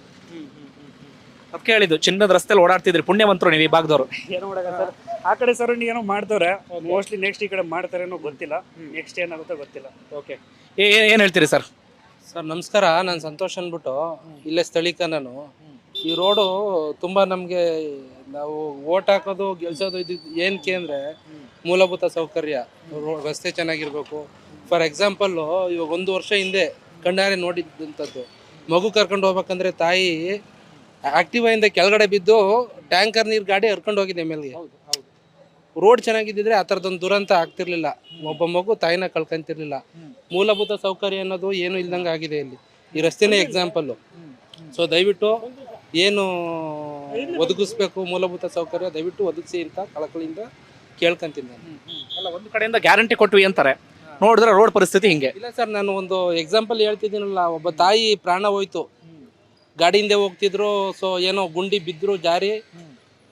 ಅದಕ್ಕೆ ಹೇಳಿದ್ದು ಚಿನ್ನದ ರಸ್ತೆಯಲ್ಲಿ ಓಡಾಡ್ತಿದ್ರಿ. ಪುಣ್ಯವಂತರು ನೀವು ಈ ಭಾಗದವರು. ಏನು ಸರ್? ಆ ಕಡೆ ಸರ್ ಏನೋ ಮಾಡ್ತಾರೆ ಮೋಸ್ಟ್ಲಿ ನೆಕ್ಸ್ಟ್ ಈ ಕಡೆ ಮಾಡ್ತಾರೇನೋ ಗೊತ್ತಿಲ್ಲ. ನೆಕ್ಸ್ಟ್ ಏನಾಗುತ್ತೋ ಗೊತ್ತಿಲ್ಲ. ಓಕೆ ಏನ್ ಹೇಳ್ತೀರಿ ಸರ್ ಸರ್ ನಮಸ್ಕಾರ. ನಾನು ಸಂತೋಷ್ ಅಂದ್ಬಿಟ್ಟು ಇಲ್ಲೇ ಸ್ಥಳೀಕ ನಾನು ಈ ರೋಡು ತುಂಬ ನಮಗೆ ನಾವು ಓಟ್ ಹಾಕೋದು ಗೆಲ್ಸೋದು ಇದು ಏನಕ್ಕೆ ಅಂದರೆ ಮೂಲಭೂತ ಸೌಕರ್ಯ. ರಸ್ತೆ ಚೆನ್ನಾಗಿರ್ಬೇಕು. ಫಾರ್ ಎಕ್ಸಾಂಪಲ್ಲು ಇವಾಗ ಒಂದು ವರ್ಷ ಹಿಂದೆ ಕಣ್ಣಾರೆ ನೋಡಿದ್ದಂಥದ್ದು. ಮಗು ಕರ್ಕೊಂಡು ಹೋಗ್ಬೇಕಂದ್ರೆ ತಾಯಿ ಆಕ್ಟಿವಾಯಿಂದ ಕೆಳಗಡೆ ಬಿದ್ದು ಟ್ಯಾಂಕರ್ ನೀರು ಗಾಡಿ ಹರ್ಕೊಂಡು ಹೋಗಿದೆ ಮೇಲೆ ರೋಡ್ ಚೆನ್ನಾಗಿದ್ದಿದ್ರೆ ಆ ಥರದೊಂದು ದುರಂತ ಆಗ್ತಿರ್ಲಿಲ್ಲ. ಒಬ್ಬ ಮಗು ತಾಯಿನ ಕಳ್ಕೊಂತಿರ್ಲಿಲ್ಲ. ಮೂಲಭೂತ ಸೌಕರ್ಯ ಅನ್ನೋದು ಏನು ಇಲ್ದಂಗೆ ಆಗಿದೆ ಇಲ್ಲಿ. ಈ ರಸ್ತೆನೇ ಎಕ್ಸಾಂಪಲ್ಲು ಸೊ ದಯವಿಟ್ಟು ಏನು ಒದಗಿಸ್ಬೇಕು ಮೂಲಭೂತ ಸೌಕರ್ಯ ದಯವಿಟ್ಟು ಒದಗಿಸಿ ಅಂತ ಕಳಕಳಿಯಿಂದ ಕೇಳ್ಕೊಂತೀನಿ ನಾನು ಅಲ್ಲ ಒಂದು ಕಡೆಯಿಂದ ಗ್ಯಾರಂಟಿ ಕೊಟ್ವಿ ಅಂತಾರೆ. ನೋಡಿದ್ರೆ ರೋಡ್ ಪರಿಸ್ಥಿತಿ ಹಿಂಗೆ. ಇಲ್ಲ ಸರ್ ನಾನು ಒಂದು ಎಕ್ಸಾಂಪಲ್ ಹೇಳ್ತಿದ್ದೀನಲ್ಲ. ಒಬ್ಬ ತಾಯಿ ಪ್ರಾಣ ಹೋಯ್ತು. ಗಾಡಿಯಿಂದ ಹೋಗ್ತಿದ್ರು ಸೊ ಏನೋ ಗುಂಡಿ ಬಿದ್ರು ಜಾರಿ.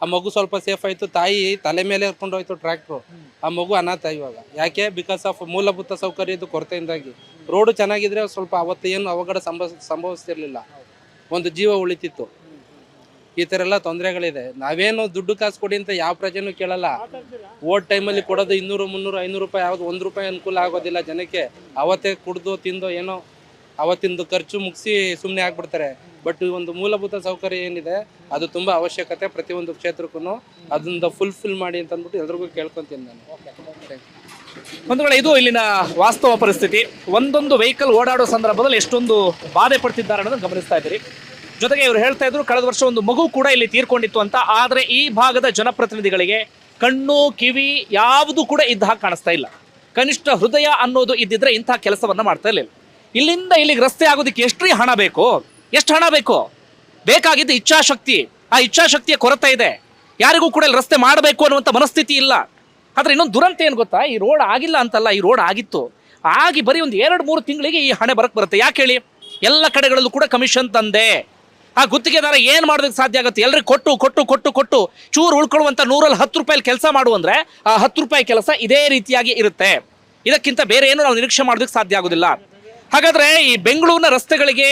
ಆ ಮಗು ಸ್ವಲ್ಪ ಸೇಫ್ ಆಯ್ತು. ತಾಯಿ ತಲೆ ಮೇಲೆ ಹರ್ಕೊಂಡು ಹೋಯ್ತು ಟ್ರ್ಯಾಕ್ಟ್ರು ಆ ಮಗು ಅನಾಥ ಇವಾಗ. ಯಾಕೆ? ಬಿಕಾಸ್ ಆಫ್ ಮೂಲಭೂತ ಸೌಕರ್ಯದ ಕೊರತೆಯಿಂದಾಗಿ. ರೋಡು ಚೆನ್ನಾಗಿದ್ರೆ ಸ್ವಲ್ಪ ಅವತ್ತು ಏನು ಅವಘಡ ಸಂಭವ, ಸಂಭವಿಸ್ತಿರ್ಲಿಲ್ಲ. ಒಂದು ಜೀವ ಉಳಿತಿತ್ತು. ಈ ಥರ ಎಲ್ಲ ತೊಂದರೆಗಳಿದೆ. ನಾವೇನು ದುಡ್ಡು ಕಾಸು ಕೊಡಿ ಅಂತ ಯಾವ ಪ್ರಜೆನೂ ಕೇಳಲ್ಲ. ಓಟ್ ಟೈಮಲ್ಲಿ ಕೊಡೋದು ಇನ್ನೂರು, ಮುನ್ನೂರು, ಐನೂರು ರೂಪಾಯಿ ಯಾವುದು ಒಂದು ರೂಪಾಯಿ ಅನುಕೂಲ ಆಗೋದಿಲ್ಲ ಜನಕ್ಕೆ. ಅವತ್ತೇ ಕುಡ್ದು, ತಿಂದು, ಏನೋ ಅವತ್ತಿಂದು ಖರ್ಚು ಮುಗಿಸಿ ಸುಮ್ಮನೆ ಆಗ್ಬಿಡ್ತಾರೆ. ಬಟ್ ಒಂದು ಮೂಲಭೂತ ಸೌಕರ್ಯ ಏನಿದೆ ಅದು ತುಂಬ ಅವಶ್ಯಕತೆ ಪ್ರತಿಯೊಂದು ಕ್ಷೇತ್ರಕ್ಕೂ ಅದನ್ನ ಫುಲ್ಫಿಲ್ ಮಾಡಿ ಅಂತ ಅಂದ್ಬಿಟ್ಟು ಎಲ್ರಿಗೂ ಕೇಳ್ಕೊಂತೀನಿ ನಾನು. ಒಂದು ವೇಳೆ ಇದು ಇಲ್ಲಿನ ವಾಸ್ತವ ಪರಿಸ್ಥಿತಿ. ಒಂದೊಂದು ವೆಹಿಕಲ್ ಓಡಾಡೋ ಸಂದರ್ಭದಲ್ಲಿ ಎಷ್ಟೊಂದು ಬಾಧೆ ಪಡ್ತಿದ್ದಾರೆ ಅನ್ನೋದನ್ನ ಗಮನಿಸ್ತಾ ಇದ್ದೀರಿ. ಜೊತೆಗೆ ಇವರು ಹೇಳ್ತಾ ಇದ್ರು ಕಳೆದ ವರ್ಷ ಒಂದು ಮಗು ಕೂಡ ಇಲ್ಲಿ ತೀರ್ಕೊಂಡಿತ್ತು ಅಂತ. ಆದ್ರೆ ಈ ಭಾಗದ ಜನಪ್ರತಿನಿಧಿಗಳಿಗೆ ಕಣ್ಣು ಕಿವಿ ಯಾವುದು ಕೂಡ ಇದ್ದ ಹಾಗೆ ಕಾಣಿಸ್ತಾ ಇಲ್ಲ. ಕನಿಷ್ಠ ಹೃದಯ ಅನ್ನೋದು ಇದ್ದಿದ್ರೆ ಇಂತಹ ಕೆಲಸವನ್ನ ಮಾಡ್ತಾ ಇರಲಿಲ್ಲ. ಇಲ್ಲಿಂದ ಇಲ್ಲಿಗೆ ರಸ್ತೆ ಆಗೋದಕ್ಕೆ ಎಷ್ಟ್ರೀ ಹಣ ಬೇಕು ಎಷ್ಟು ಹಣ ಬೇಕು? ಬೇಕಾಗಿದ್ದು ಇಚ್ಛಾಶಕ್ತಿ. ಆ ಇಚ್ಛಾಶಕ್ತಿಯ ಕೊರತೆ ಇದೆ. ಯಾರಿಗೂ ಕೂಡ ಇಲ್ಲಿ ರಸ್ತೆ ಮಾಡಬೇಕು ಅನ್ನುವಂಥ ಮನಸ್ಥಿತಿ ಇಲ್ಲ. ಆದರೆ ಇನ್ನೊಂದು ದುರಂತ ಏನು ಗೊತ್ತಾ? ಈ ರೋಡ್ ಆಗಿಲ್ಲ ಅಂತಲ್ಲ, ಈ ರೋಡ್ ಆಗಿತ್ತು. ಆಗಿ ಬರೀ ಒಂದು ಎರಡು, ಮೂರು ತಿಂಗಳಿಗೆ ಈ ಹಣೆ ಬರಕ್ಕೆ ಬರುತ್ತೆ. ಯಾಕೆ ಹೇಳಿ? ಎಲ್ಲ ಕಡೆಗಳಲ್ಲೂ ಕೂಡ ಕಮಿಷನ್ ತಂದೆ. ಆ ಗುತ್ತಿಗೆದಾರ ಏನು ಮಾಡೋದಕ್ಕೆ ಸಾಧ್ಯ ಆಗುತ್ತೆ? ಎಲ್ಲರಿಗೂ ಕೊಟ್ಟು ಕೊಟ್ಟು ಕೊಟ್ಟು ಕೊಟ್ಟು ಚೂರು ಉಳ್ಕೊಳ್ಳುವಂತ ನೂರಲ್ಲಿ ಹತ್ತು ರೂಪಾಯಿ ಕೆಲಸ ಮಾಡು ಅಂದರೆ ಆ ಹತ್ತು ರೂಪಾಯಿ ಕೆಲಸ ಇದೇ ರೀತಿಯಾಗಿ ಇರುತ್ತೆ. ಇದಕ್ಕಿಂತ ಬೇರೆ ಏನು ನಾವು ನಿರೀಕ್ಷೆ ಮಾಡೋದಕ್ಕೆ ಸಾಧ್ಯ ಆಗೋದಿಲ್ಲ. ಹಾಗಾದ್ರೆ ಈ ಬೆಂಗಳೂರಿನ ರಸ್ತೆಗಳಿಗೆ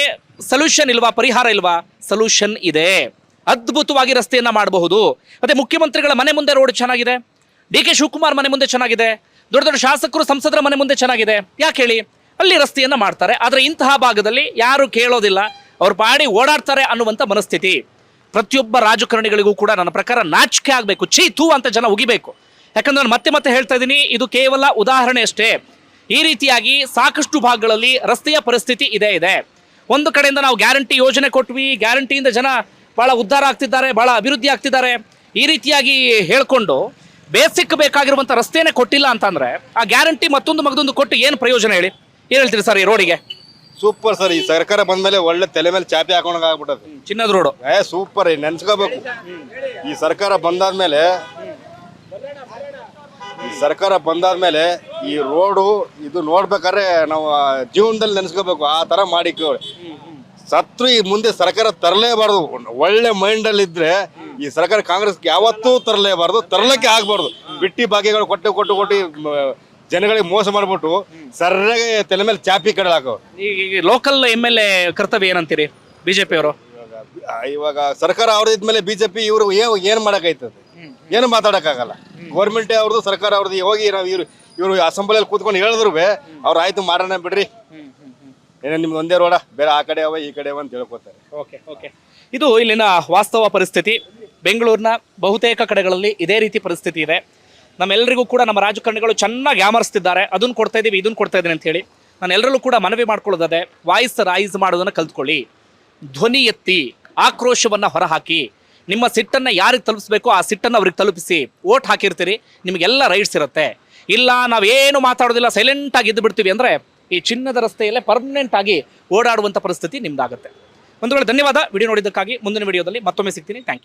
ಸೊಲ್ಯೂಷನ್ ಇಲ್ವಾ, ಪರಿಹಾರ ಇಲ್ವಾ? ಸೊಲ್ಯೂಷನ್ ಇದೆ. ಅದ್ಭುತವಾಗಿ ರಸ್ತೆಯನ್ನ ಮಾಡಬಹುದು. ಮತ್ತೆ ಮುಖ್ಯಮಂತ್ರಿಗಳ ಮನೆ ಮುಂದೆ ರೋಡ್ ಚೆನ್ನಾಗಿದೆ. ಡಿ ಕೆ ಶಿವಕುಮಾರ್ ಮನೆ ಮುಂದೆ ಚೆನ್ನಾಗಿದೆ. ದೊಡ್ಡ ದೊಡ್ಡ ಶಾಸಕರು ಸಂಸದರ ಮನೆ ಮುಂದೆ ಚೆನ್ನಾಗಿದೆ. ಯಾಕೆ ಹೇಳಿ? ಅಲ್ಲಿ ರಸ್ತೆಯನ್ನ ಮಾಡ್ತಾರೆ. ಆದ್ರೆ ಇಂತಹ ಭಾಗದಲ್ಲಿ ಯಾರು ಕೇಳೋದಿಲ್ಲ. ಅವ್ರ ಪಾಡಿ ಓಡಾಡ್ತಾರೆ ಅನ್ನುವಂಥ ಮನಸ್ಥಿತಿ. ಪ್ರತಿಯೊಬ್ಬ ರಾಜಕಾರಣಿಗಳಿಗೂ ಕೂಡ ನನ್ನ ಪ್ರಕಾರ ನಾಚಿಕೆ ಆಗಬೇಕು. ಛೀ ತೂ ಅಂತ ಜನ ಉಗಿಬೇಕು. ಯಾಕಂದ್ರೆ ನಾನು ಮತ್ತೆ ಮತ್ತೆ ಹೇಳ್ತಾ ಇದ್ದೀನಿ, ಇದು ಕೇವಲ ಉದಾಹರಣೆ ಅಷ್ಟೇ. ಈ ರೀತಿಯಾಗಿ ಸಾಕಷ್ಟು ಭಾಗಗಳಲ್ಲಿ ರಸ್ತೆಯ ಪರಿಸ್ಥಿತಿ ಇದೇ ಇದೆ. ಒಂದು ಕಡೆಯಿಂದ ನಾವು ಗ್ಯಾರಂಟಿ ಯೋಜನೆ ಕೊಟ್ವಿ. ಗ್ಯಾರಂಟಿಯಿಂದ ಜನ ಬಹಳ ಉದ್ಧಾರ ಆಗ್ತಿದ್ದಾರೆ ಬಹಳ ಅಭಿವೃದ್ಧಿ ಆಗ್ತಿದ್ದಾರೆ. ಈ ರೀತಿಯಾಗಿ ಹೇಳಿಕೊಂಡು ಬೇಸಿಕ್ ಬೇಕಾಗಿರುವಂಥ ರಸ್ತೆನೇ ಕೊಟ್ಟಿಲ್ಲ ಅಂತಂದರೆ ಆ ಗ್ಯಾರಂಟಿ ಮತ್ತೊಂದು ಮಗದೊಂದು ಕೊಟ್ಟು ಏನು ಪ್ರಯೋಜನ ಹೇಳಿ? ಏನು ಹೇಳ್ತೀರಿ ಸರ್ ಈ ರೋಡಿಗೆ? ಸೂಪರ್ ಸರ್ ಈ ಸರ್ಕಾರ ಬಂದ್ಮೇಲೆ ಒಳ್ಳೆ ತಲೆ ಮೇಲೆ ಚಾಪಿ ಹಾಕೊಂಡಾಗ್ಬಿಟ್ಟದ ಚಿನ್ನದ ರೋಡು. ಏ ಸೂಪರ್ ನೆನ್ಸ್ಕೋಬೇಕು. ಈ ಸರ್ಕಾರ ಬಂದಾದ್ಮೇಲೆ ಸರ್ಕಾರ ಬಂದಾದ್ಮೇಲೆ ಈ ರೋಡು ಇದು ನೋಡ್ಬೇಕಾದ್ರೆ ನಾವು ಜೀವನದಲ್ಲಿ ನೆನ್ಸ್ಕೋಬೇಕು. ಆ ತರ ಮಾಡಿ ಸತ್ರು ಈ ಮುಂದೆ ಸರ್ಕಾರ ತರಲೇಬಾರ್ದು. ಒಳ್ಳೆ ಮೈಂಡ್ ಅಲ್ಲಿ ಇದ್ರೆ ಈ ಸರ್ಕಾರ ಕಾಂಗ್ರೆಸ್ ಯಾವತ್ತೂ ತರಲೇಬಾರ್ದು ತರಲಿಕ್ಕೆ ಆಗ್ಬಾರ್ದು. ಬಿಟ್ಟಿ ಭಾಗ್ಯಗಳು ಕೊಟ್ಟು ಕೊಟ್ಟು ಕೊಟ್ಟು ಜನಗಳಿಗೆ ಮೋಸ ಮಾಡಿಬಿಟ್ಟು ಸರಿಯಾಗಿ ತಲೆ ಮೇಲೆ ಚಾಪಿ ಕಡೆ ಹಾಕೋ ಲೋಕಲ್ ಎಂ ಎಲ್ ಎ ಕರ್ತವ್ಯ ಏನಂತೀರಿ? ಬಿಜೆಪಿ ಅವರು? ಇವಾಗ ಸರ್ಕಾರ ಅವ್ರದ್ದು ಇದ್ಮೇಲೆ ಬಿಜೆಪಿ ಇವರು ಏನು ಏನು ಮಾಡಕ್ಕಾಯ್ತದೆ? ಏನು ಮಾತಾಡೋಕ್ಕಾಗಲ್ಲ. ಗೌರ್ಮೆಂಟ್ ಅವ್ರದ್ದು, ಸರ್ಕಾರ ಅವ್ರದ್ದು ಹೋಗಿ ನಾವು ಇವರು ಇವರು ಅಸೆಂಬ್ಲಿಯಲ್ಲಿ ಕೂತ್ಕೊಂಡು ಹೇಳಿದ್ರು ಅವ್ರು ಆಯ್ತು ಮಾಡೋಣ ಬಿಡ್ರಿ. ಏನೋ ನಿಮ್ದು ಒಂದೇ ರೋಡ, ಬೇರೆ ಆ ಕಡೆ ಅವ, ಈ ಕಡೆ ಅವ ಅಂತ ಹೇಳ್ಕೊತಾರೆ. Okay okay. ಇದು ಇಲ್ಲಿನ ವಾಸ್ತವ ಪರಿಸ್ಥಿತಿ. ಬೆಂಗಳೂರಿನ ಬಹುತೇಕ ಕಡೆಗಳಲ್ಲಿ ಇದೇ ರೀತಿ ಪರಿಸ್ಥಿತಿ ಇದೆ. ನಮ್ಮೆಲ್ಲರಿಗೂ ಕೂಡ ನಮ್ಮ ರಾಜಕಾರಣಿಗಳು ಚೆನ್ನಾಗಿ ಯಾಮರಿಸ್ತಿದ್ದಾರೆ. ಅದನ್ನ ಕೊಡ್ತಾ ಇದ್ದೀವಿ ಇದನ್ನ ಕೊಡ್ತಾ ಇದ್ದೀನಿ ಅಂತ ಹೇಳಿ. ನಾನು ಎಲ್ಲರಲ್ಲೂ ಕೂಡ ಮನವಿ ಮಾಡ್ಕೊಳ್ಳೋದದೆ ವಾಯ್ಸ್ ರೈಸ್ ಮಾಡೋದನ್ನ ಕಲ್ತ್ಕೊಳ್ಳಿ. ಧ್ವನಿ ಎತ್ತಿ, ಆಕ್ರೋಶವನ್ನು ಹೊರಹಾಕಿ ನಿಮ್ಮ ಸಿಟ್ಟನ್ನ ಯಾರಿಗೆ ತಲುಪಿಸ್ಬೇಕೋ, ಆ ಸಿಟ್ಟನ್ನು ಅವ್ರಿಗೆ ತಲುಪಿಸಿ ಓಟ್ ಹಾಕಿರ್ತೀರಿ, ನಿಮಗೆಲ್ಲ ರೈಟ್ಸ್ ಇರುತ್ತೆ. ಇಲ್ಲ, ನಾವೇನು ಮಾತಾಡೋದಿಲ್ಲ ಸೈಲೆಂಟ್ ಆಗಿ ಇದ್ದು ಬಿಡ್ತೀವಿ ಅಂದರೆ ಈ ಚಿನ್ನದ ರಸ್ತೆಯಲ್ಲೇ ಪರ್ಮನೆಂಟ್ ಆಗಿ ಓಡಾಡುವಂಥ ಪರಿಸ್ಥಿತಿ ನಿಮ್ದಾಗುತ್ತೆ. ಒಂದು ಧನ್ಯವಾದ. ವಿಡಿಯೋ ನೋಡಿದ್ದಕ್ಕಾಗಿ ಮುಂದಿನ ವಿಡಿಯೋದಲ್ಲಿ ಮತ್ತೊಮ್ಮೆ ಸಿಗ್ತೀನಿ. Thank you